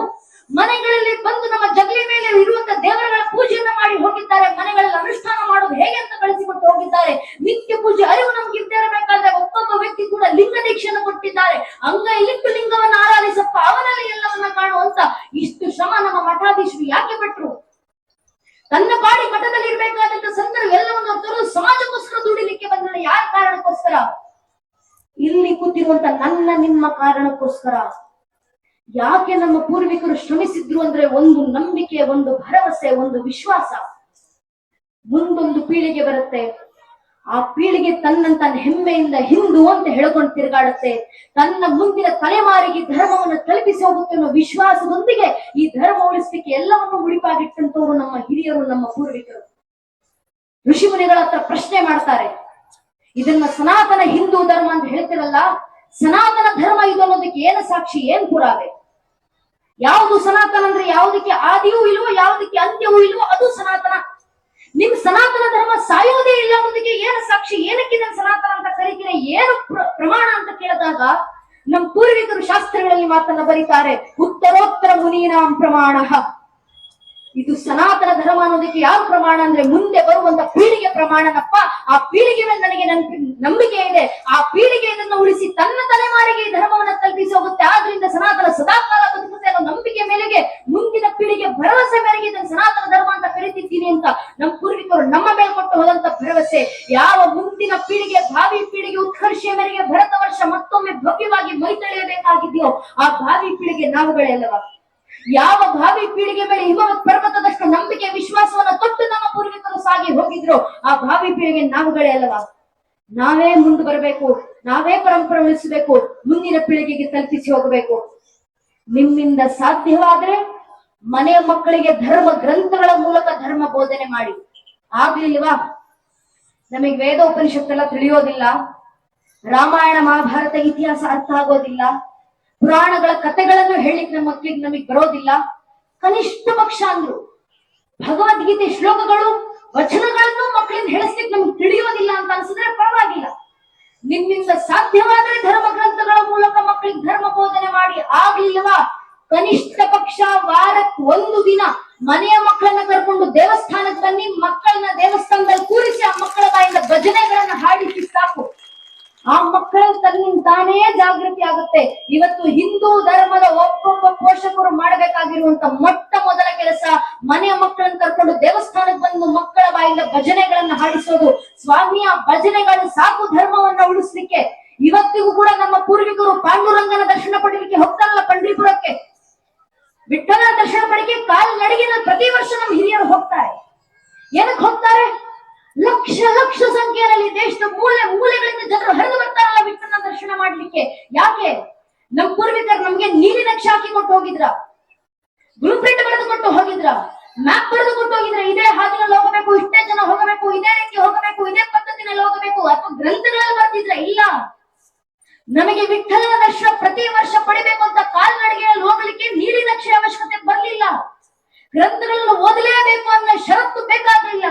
ಮನೆಗಳಲ್ಲಿ ಬಂದು ನಮ್ಮ ಜಗಲಿ ಮೇಲೆ ಇರುವಂತ ದೇವರುಗಳ ಪೂಜೆಯನ್ನ ಮಾಡಿ ಹೋಗಿದ್ದಾರೆ. ಮನೆಗಳಲ್ಲಿ ಅನುಷ್ಠಾನ ಮಾಡೋದು ಹೇಗೆ ಅಂತ ಕಳಿಸಿಕೊಟ್ಟು ಹೋಗಿದ್ದಾರೆ. ನಿತ್ಯ ಪೂಜೆ ಅರಿವು ನಮ್ಗೆ ಇದ್ದೇ ಇರಬೇಕಾದ್ರೆ ಒಬ್ಬೊಬ್ಬ ವ್ಯಕ್ತಿ ಕೂಡ ಲಿಂಗ ದೀಕ್ಷೆಯನ್ನು ಕೊಟ್ಟಿದ್ದಾರೆ. ಅಂಗ ಇಲ್ಲಿಟ್ಟು ಲಿಂಗವನ್ನು ಆರಾಧಿಸಪ್ಪ, ಅವನಲ್ಲಿ ಎಲ್ಲವನ್ನ ಕಾಣುವಂತ ಇಷ್ಟು ಶ್ರಮ ನಮ್ಮ ಮಠಾಧೀಶರು ಯಾಕೆ ಬಿಟ್ರು ತನ್ನ ಪಾಡಿ ಮಠದಲ್ಲಿ ಇರಬೇಕಾದಂತ ಸಂತರು ಎಲ್ಲವನ್ನು ತರು ಸಮಾಜಕ್ಕೋಸ್ಕರ ದುಡಿಲಿಕ್ಕೆ ಬಂದ್ರೆ ಯಾರ ಕಾರಣಕ್ಕೋಸ್ಕರ? ಇಲ್ಲಿ ಕೂತಿರುವಂತ ನನ್ನ ನಿಮ್ಮ ಕಾರಣಕ್ಕೋಸ್ಕರ. ಯಾಕೆ ನಮ್ಮ ಪೂರ್ವಿಕರು ಶ್ರಮಿಸಿದ್ರು ಅಂದ್ರೆ ಒಂದು ನಂಬಿಕೆ, ಒಂದು ಭರವಸೆ, ಒಂದು ವಿಶ್ವಾಸ ಮುಂದೊಂದು ಪೀಳಿಗೆ ಬರುತ್ತೆ. ಆ ಪೀಳಿಗೆ ತನ್ನ ತನ್ನ ಹೆಮ್ಮೆಯಿಂದ ಹಿಂದೂ ಅಂತ ಹೇಳ್ಕೊಂಡು ತಿರುಗಾಡುತ್ತೆ. ತನ್ನ ಮುಂದಿನ ತಲೆಮಾರಿಗೆ ಧರ್ಮವನ್ನು ತಲುಪಿಸಿ ಹೋಗುತ್ತೆ ಅನ್ನೋ ವಿಶ್ವಾಸದೊಂದಿಗೆ ಈ ಧರ್ಮ ಉಳಿಸ್ಲಿಕ್ಕೆ ಎಲ್ಲವನ್ನು ಮುಡಿಪಾಗಿಟ್ಟಂತವರು ನಮ್ಮ ಹಿರಿಯರು, ನಮ್ಮ ಪೂರ್ವಿಕರು. ಋಷಿ ಮುನಿಗಳ ಹತ್ರ ಪ್ರಶ್ನೆ ಮಾಡ್ತಾರೆ, ಇದನ್ನ ಸನಾತನ ಹಿಂದೂ ಧರ್ಮ ಅಂತ ಹೇಳ್ತಿರಲ್ಲ? ಸನಾತನ ಧರ್ಮ ಇದು ಅನ್ನೋದಕ್ಕೆ ಏನು ಸಾಕ್ಷಿ? ಏನ್ ಪುರಾವೆ? ಯಾವುದು ಸನಾತನ ಅಂದ್ರೆ ಯಾವುದಕ್ಕೆ ಆದಿಯೂ ಇಲ್ವೋ, ಯಾವುದಕ್ಕೆ ಅಂತ್ಯವೂ ಇಲ್ವೋ, ಅದು ಸನಾತನ. ನಿಮ್ ಸನಾತನ ಧರ್ಮ ಸಾಯೋದೇ ಇಲ್ಲ ಅನ್ನೋದಕ್ಕೆ ಏನು ಸಾಕ್ಷಿ? ಏನಕ್ಕೆ ನಾನು ಸನಾತನ ಅಂತ ಕರಿತೀನಿ ಏನು ಪ್ರ- ಪ್ರಮಾಣ ಅಂತ ಕೇಳಿದಾಗ ನಮ್ ಪೂರ್ವಿಕರು ಶಾಸ್ತ್ರಗಳಲ್ಲಿ ಮಾತನ್ನ ಬರೀತಾರೆ, ಉತ್ತರೋತ್ತರ ಮುನೀನಾಂ ಪ್ರಮಾಣ. ಇದು ಸನಾತನ ಧರ್ಮ ಅನ್ನೋದಕ್ಕೆ ಯಾವ ಪ್ರಮಾಣ ಅಂದ್ರೆ ಮುಂದೆ ಬರುವಂತ ಪೀಳಿಗೆ ಪ್ರಮಾಣನಪ್ಪ? ಆ ಪೀಳಿಗೆ ಮೇಲೆ ನನಗೆ ನನ್- ನಂಬಿಕೆ ಇದೆ. ಆ ಪೀಳಿಗೆ ಇದನ್ನು ಉಳಿಸಿ ತನ್ನ ತಲೆಮಾರಿಗೆ ಈ ಧರ್ಮವನ್ನ ತಲುಪಿಸಿ ಹೋಗುತ್ತೆ. ಆದ್ರಿಂದ ಸನಾತನ ಸದಾಕಾಲ ಬದುಕುತ್ತೆ ಅನ್ನೋ ನಂಬಿಕೆ ಮೇಲೆಗೆ ಮುಂದಿನ ಪೀಳಿಗೆ ಭರವಸೆ ಮೇರೆಗೆ ಇದನ್ನು ಸನಾತನ ಧರ್ಮ ಅಂತ ಕರಿತಿದ್ದೀನಿ ಅಂತ ನಮ್ಮ ಪೂರ್ವಿಕರು ನಮ್ಮ ಮೇಲೆ ಕೊಟ್ಟು ಹೋದಂತ ಭರವಸೆ. ಯಾವ ಮುಂದಿನ ಪೀಳಿಗೆ, ಭಾವಿ ಪೀಳಿಗೆ ಉತ್ಕರ್ಷ ಮೇರೆಗೆ ಭರತ ವರ್ಷ ಮತ್ತೊಮ್ಮೆ ಭವ್ಯವಾಗಿ ಮೈತಳೆಯಬೇಕಾಗಿದೆಯೋ, ಆ ಭಾವಿ ಪೀಳಿಗೆ ನಾವುಗಳೇ ಅಲ್ಲವಾ ಯಾವ ಭಾವಿ ಪೀಳಿಗೆ ಮೇಲೆ ಹಿಮವತ್ ಪರ್ವತದಷ್ಟು ನಂಬಿಕೆ ವಿಶ್ವಾಸವನ್ನ ತೊಟ್ಟು ನಮ್ಮ ಪೂರ್ವಿಕರು ಸಾಗಿ ಹೋಗಿದ್ರು, ಆ ಭಾವಿ ಪೀಳಿಗೆ ನಾವುಗಳೇ ಅಲ್ಲವಾ? ನಾವೇ ಮುಂದೆ ಬರಬೇಕು, ನಾವೇ ಪರಂಪರೆ ಉಳಿಸಬೇಕು, ಮುಂದಿನ ಪೀಳಿಗೆಗೆ ತಲುಪಿಸಿ ಹೋಗಬೇಕು. ನಿಮ್ಮಿಂದ ಸಾಧ್ಯವಾದ್ರೆ ಮನೆಯ ಮಕ್ಕಳಿಗೆ ಧರ್ಮ ಗ್ರಂಥಗಳ ಮೂಲಕ ಧರ್ಮ ಬೋಧನೆ ಮಾಡಿ. ಆಗ್ಲಿಲ್ವಾ? ನಮಗೆ ವೇದ ಉಪನಿಷತ್ತೆಲ್ಲ ತಿಳಿಯೋದಿಲ್ಲ. ರಾಮಾಯಣ ಮಹಾಭಾರತ ಇತಿಹಾಸ ಅರ್ಥ ಆಗೋದಿಲ್ಲ. ಪುರಾಣಗಳ ಕಥೆಗಳನ್ನು ಹೇಳಿಕ್ ನಮ್ಮ ಮಕ್ಳಿಗೆ ನಮಗ್ ಬರೋದಿಲ್ಲ. ಕನಿಷ್ಠ ಪಕ್ಷ ಅಂದ್ರು. ಭಗವದ್ಗೀತೆ ಶ್ಲೋಕಗಳು, ವಚನಗಳನ್ನು ಮಕ್ಕಳಿಂದ ಹೇಳಿಸ್ಲಿಕ್ಕೆ ನಮ್ಗೆ ತಿಳಿಯೋದಿಲ್ಲ ಅಂತ ಅನ್ಸಿದ್ರೆ ಪರವಾಗಿಲ್ಲ. ನಿಮ್ಮಿಂದ ಸಾಧ್ಯವಾದ್ರೆ ಧರ್ಮ ಗ್ರಂಥಗಳ ಮೂಲಕ ಮಕ್ಕಳಿಗೆ ಧರ್ಮ ಬೋಧನೆ ಮಾಡಿ ಆಗ್ಲಿಲ್ಲವಾ? ಕನಿಷ್ಠ ಪಕ್ಷ ವಾರಕ್ಕೆ ಒಂದು ದಿನ ಮನೆಯ ಮಕ್ಕಳನ್ನ ಕರ್ಕೊಂಡು ದೇವಸ್ಥಾನಕ್ಕೆ ಬನ್ನಿ, ಮಕ್ಕಳನ್ನ ದೇವಸ್ಥಾನದಲ್ಲಿ ಕೂರಿಸಿ ಆ ಮಕ್ಕಳ ಬಾಯಿಂದ ಭಜನೆಗಳನ್ನ ಹಾಡಿಸಿ ಸಾಕು. ಆ ಮಕ್ಕಳ ತಾನೇ ಜಾಗೃತಿ ಆಗುತ್ತೆ. ಇವತ್ತು ಹಿಂದೂ ಧರ್ಮದ ಒಬ್ಬೊಬ್ಬ ಪೋಷಕರು ಮಾಡಬೇಕಾಗಿರುವಂತ ಮೊಟ್ಟ ಮೊದಲ ಕೆಲಸ ಮನೆಯ ಮಕ್ಕಳನ್ನು ಕರ್ಕೊಂಡು ದೇವಸ್ಥಾನಕ್ಕೆ ಬಂದು ಮಕ್ಕಳ ಬಾಯಿಂದ ಭಜನೆಗಳನ್ನ ಹಾಡಿಸೋದು. ಸ್ವಾಮಿಯ ಭಜನೆಗಳು ಸಾಕು ಧರ್ಮವನ್ನ ಉಳಿಸ್ಲಿಕ್ಕೆ. ಇವತ್ತಿಗೂ ಕೂಡ ನಮ್ಮ ಪೂರ್ವಿಕರು ಪಾಂಡುರಂಗನ ದರ್ಶನ ಪಡೀಲಿಕ್ಕೆ ಹೋಗ್ತಾರಲ್ಲ ಪಂಡ್ರಿಪುರಕ್ಕೆ ವಿಠ್ಠಲನ ದರ್ಶನ ಪಡೆಯಕ್ಕೆ ನಡಿಗೆ ಪ್ರತಿ ವರ್ಷ ನಮ್ಮ ಹಿರಿಯರು ಹೋಗ್ತಾರೆ. ಏನಕ್ಕೆ ಹೋಗ್ತಾರೆ? ಲಕ್ಷ ಲಕ್ಷ ಸಂಖ್ಯೆಯಲ್ಲಿ ದೇಶದ ಮೂಲೆ ಮೂಲೆಗಳಿಂದ ಜನರು ಹರಿದು ಬರ್ತಾರಲ್ಲ ವಿಠ್ಠಲನ ದರ್ಶನ ಮಾಡ್ಲಿಕ್ಕೆ. ಯಾಕೆ? ನಮ್ಮ ಪೂರ್ವಿಕರು ನಮ್ಗೆ ನಕ್ಷೆ ಹಾಕಿ ಕೊಟ್ಟು ಹೋಗಿದ್ರ. ಬ್ಲೂ ಪ್ರಿಂಟ್ ಬರೆದು ಹೋಗಿದ್ರ. ಮ್ಯಾಪ್ ಬರೆದು ಕೊಟ್ಟು ಹೋಗಿದ್ರ. ಇದೇ ಹಾದಿನಲ್ಲಿ ಹೋಗಬೇಕು, ಇಷ್ಟೇ ಜನ ಹೋಗಬೇಕು, ಇದೇ ರೀತಿ ಹೋಗಬೇಕು, ಇದೇ ಪದ್ಧತಿನಲ್ಲಿ ಹೋಗಬೇಕು ಅಥವಾ ಗ್ರಂಥಗಳಲ್ಲಿ ಬರ್ತಿದ್ರ ಇಲ್ಲ. ನಮಗೆ ವಿಠ್ಠಲನ ದರ್ಶನ ಪ್ರತಿ ವರ್ಷ ಪಡಿಬೇಕು ಅಂತ ಕಾಲ್ನಡಿಗೆಯಲ್ಲಿ ಹೋಗ್ಲಿಕ್ಕೆ ನೀಲಿ ನಕ್ಷೆ ಅವಶ್ಯಕತೆ ಬರ್ಲಿಲ್ಲ. ಗ್ರಂಥಗಳನ್ನು ಓದಲೇಬೇಕು ಅನ್ನೋ ಷರತ್ತು ಬೇಕಾಗ್ಲಿಲ್ಲ.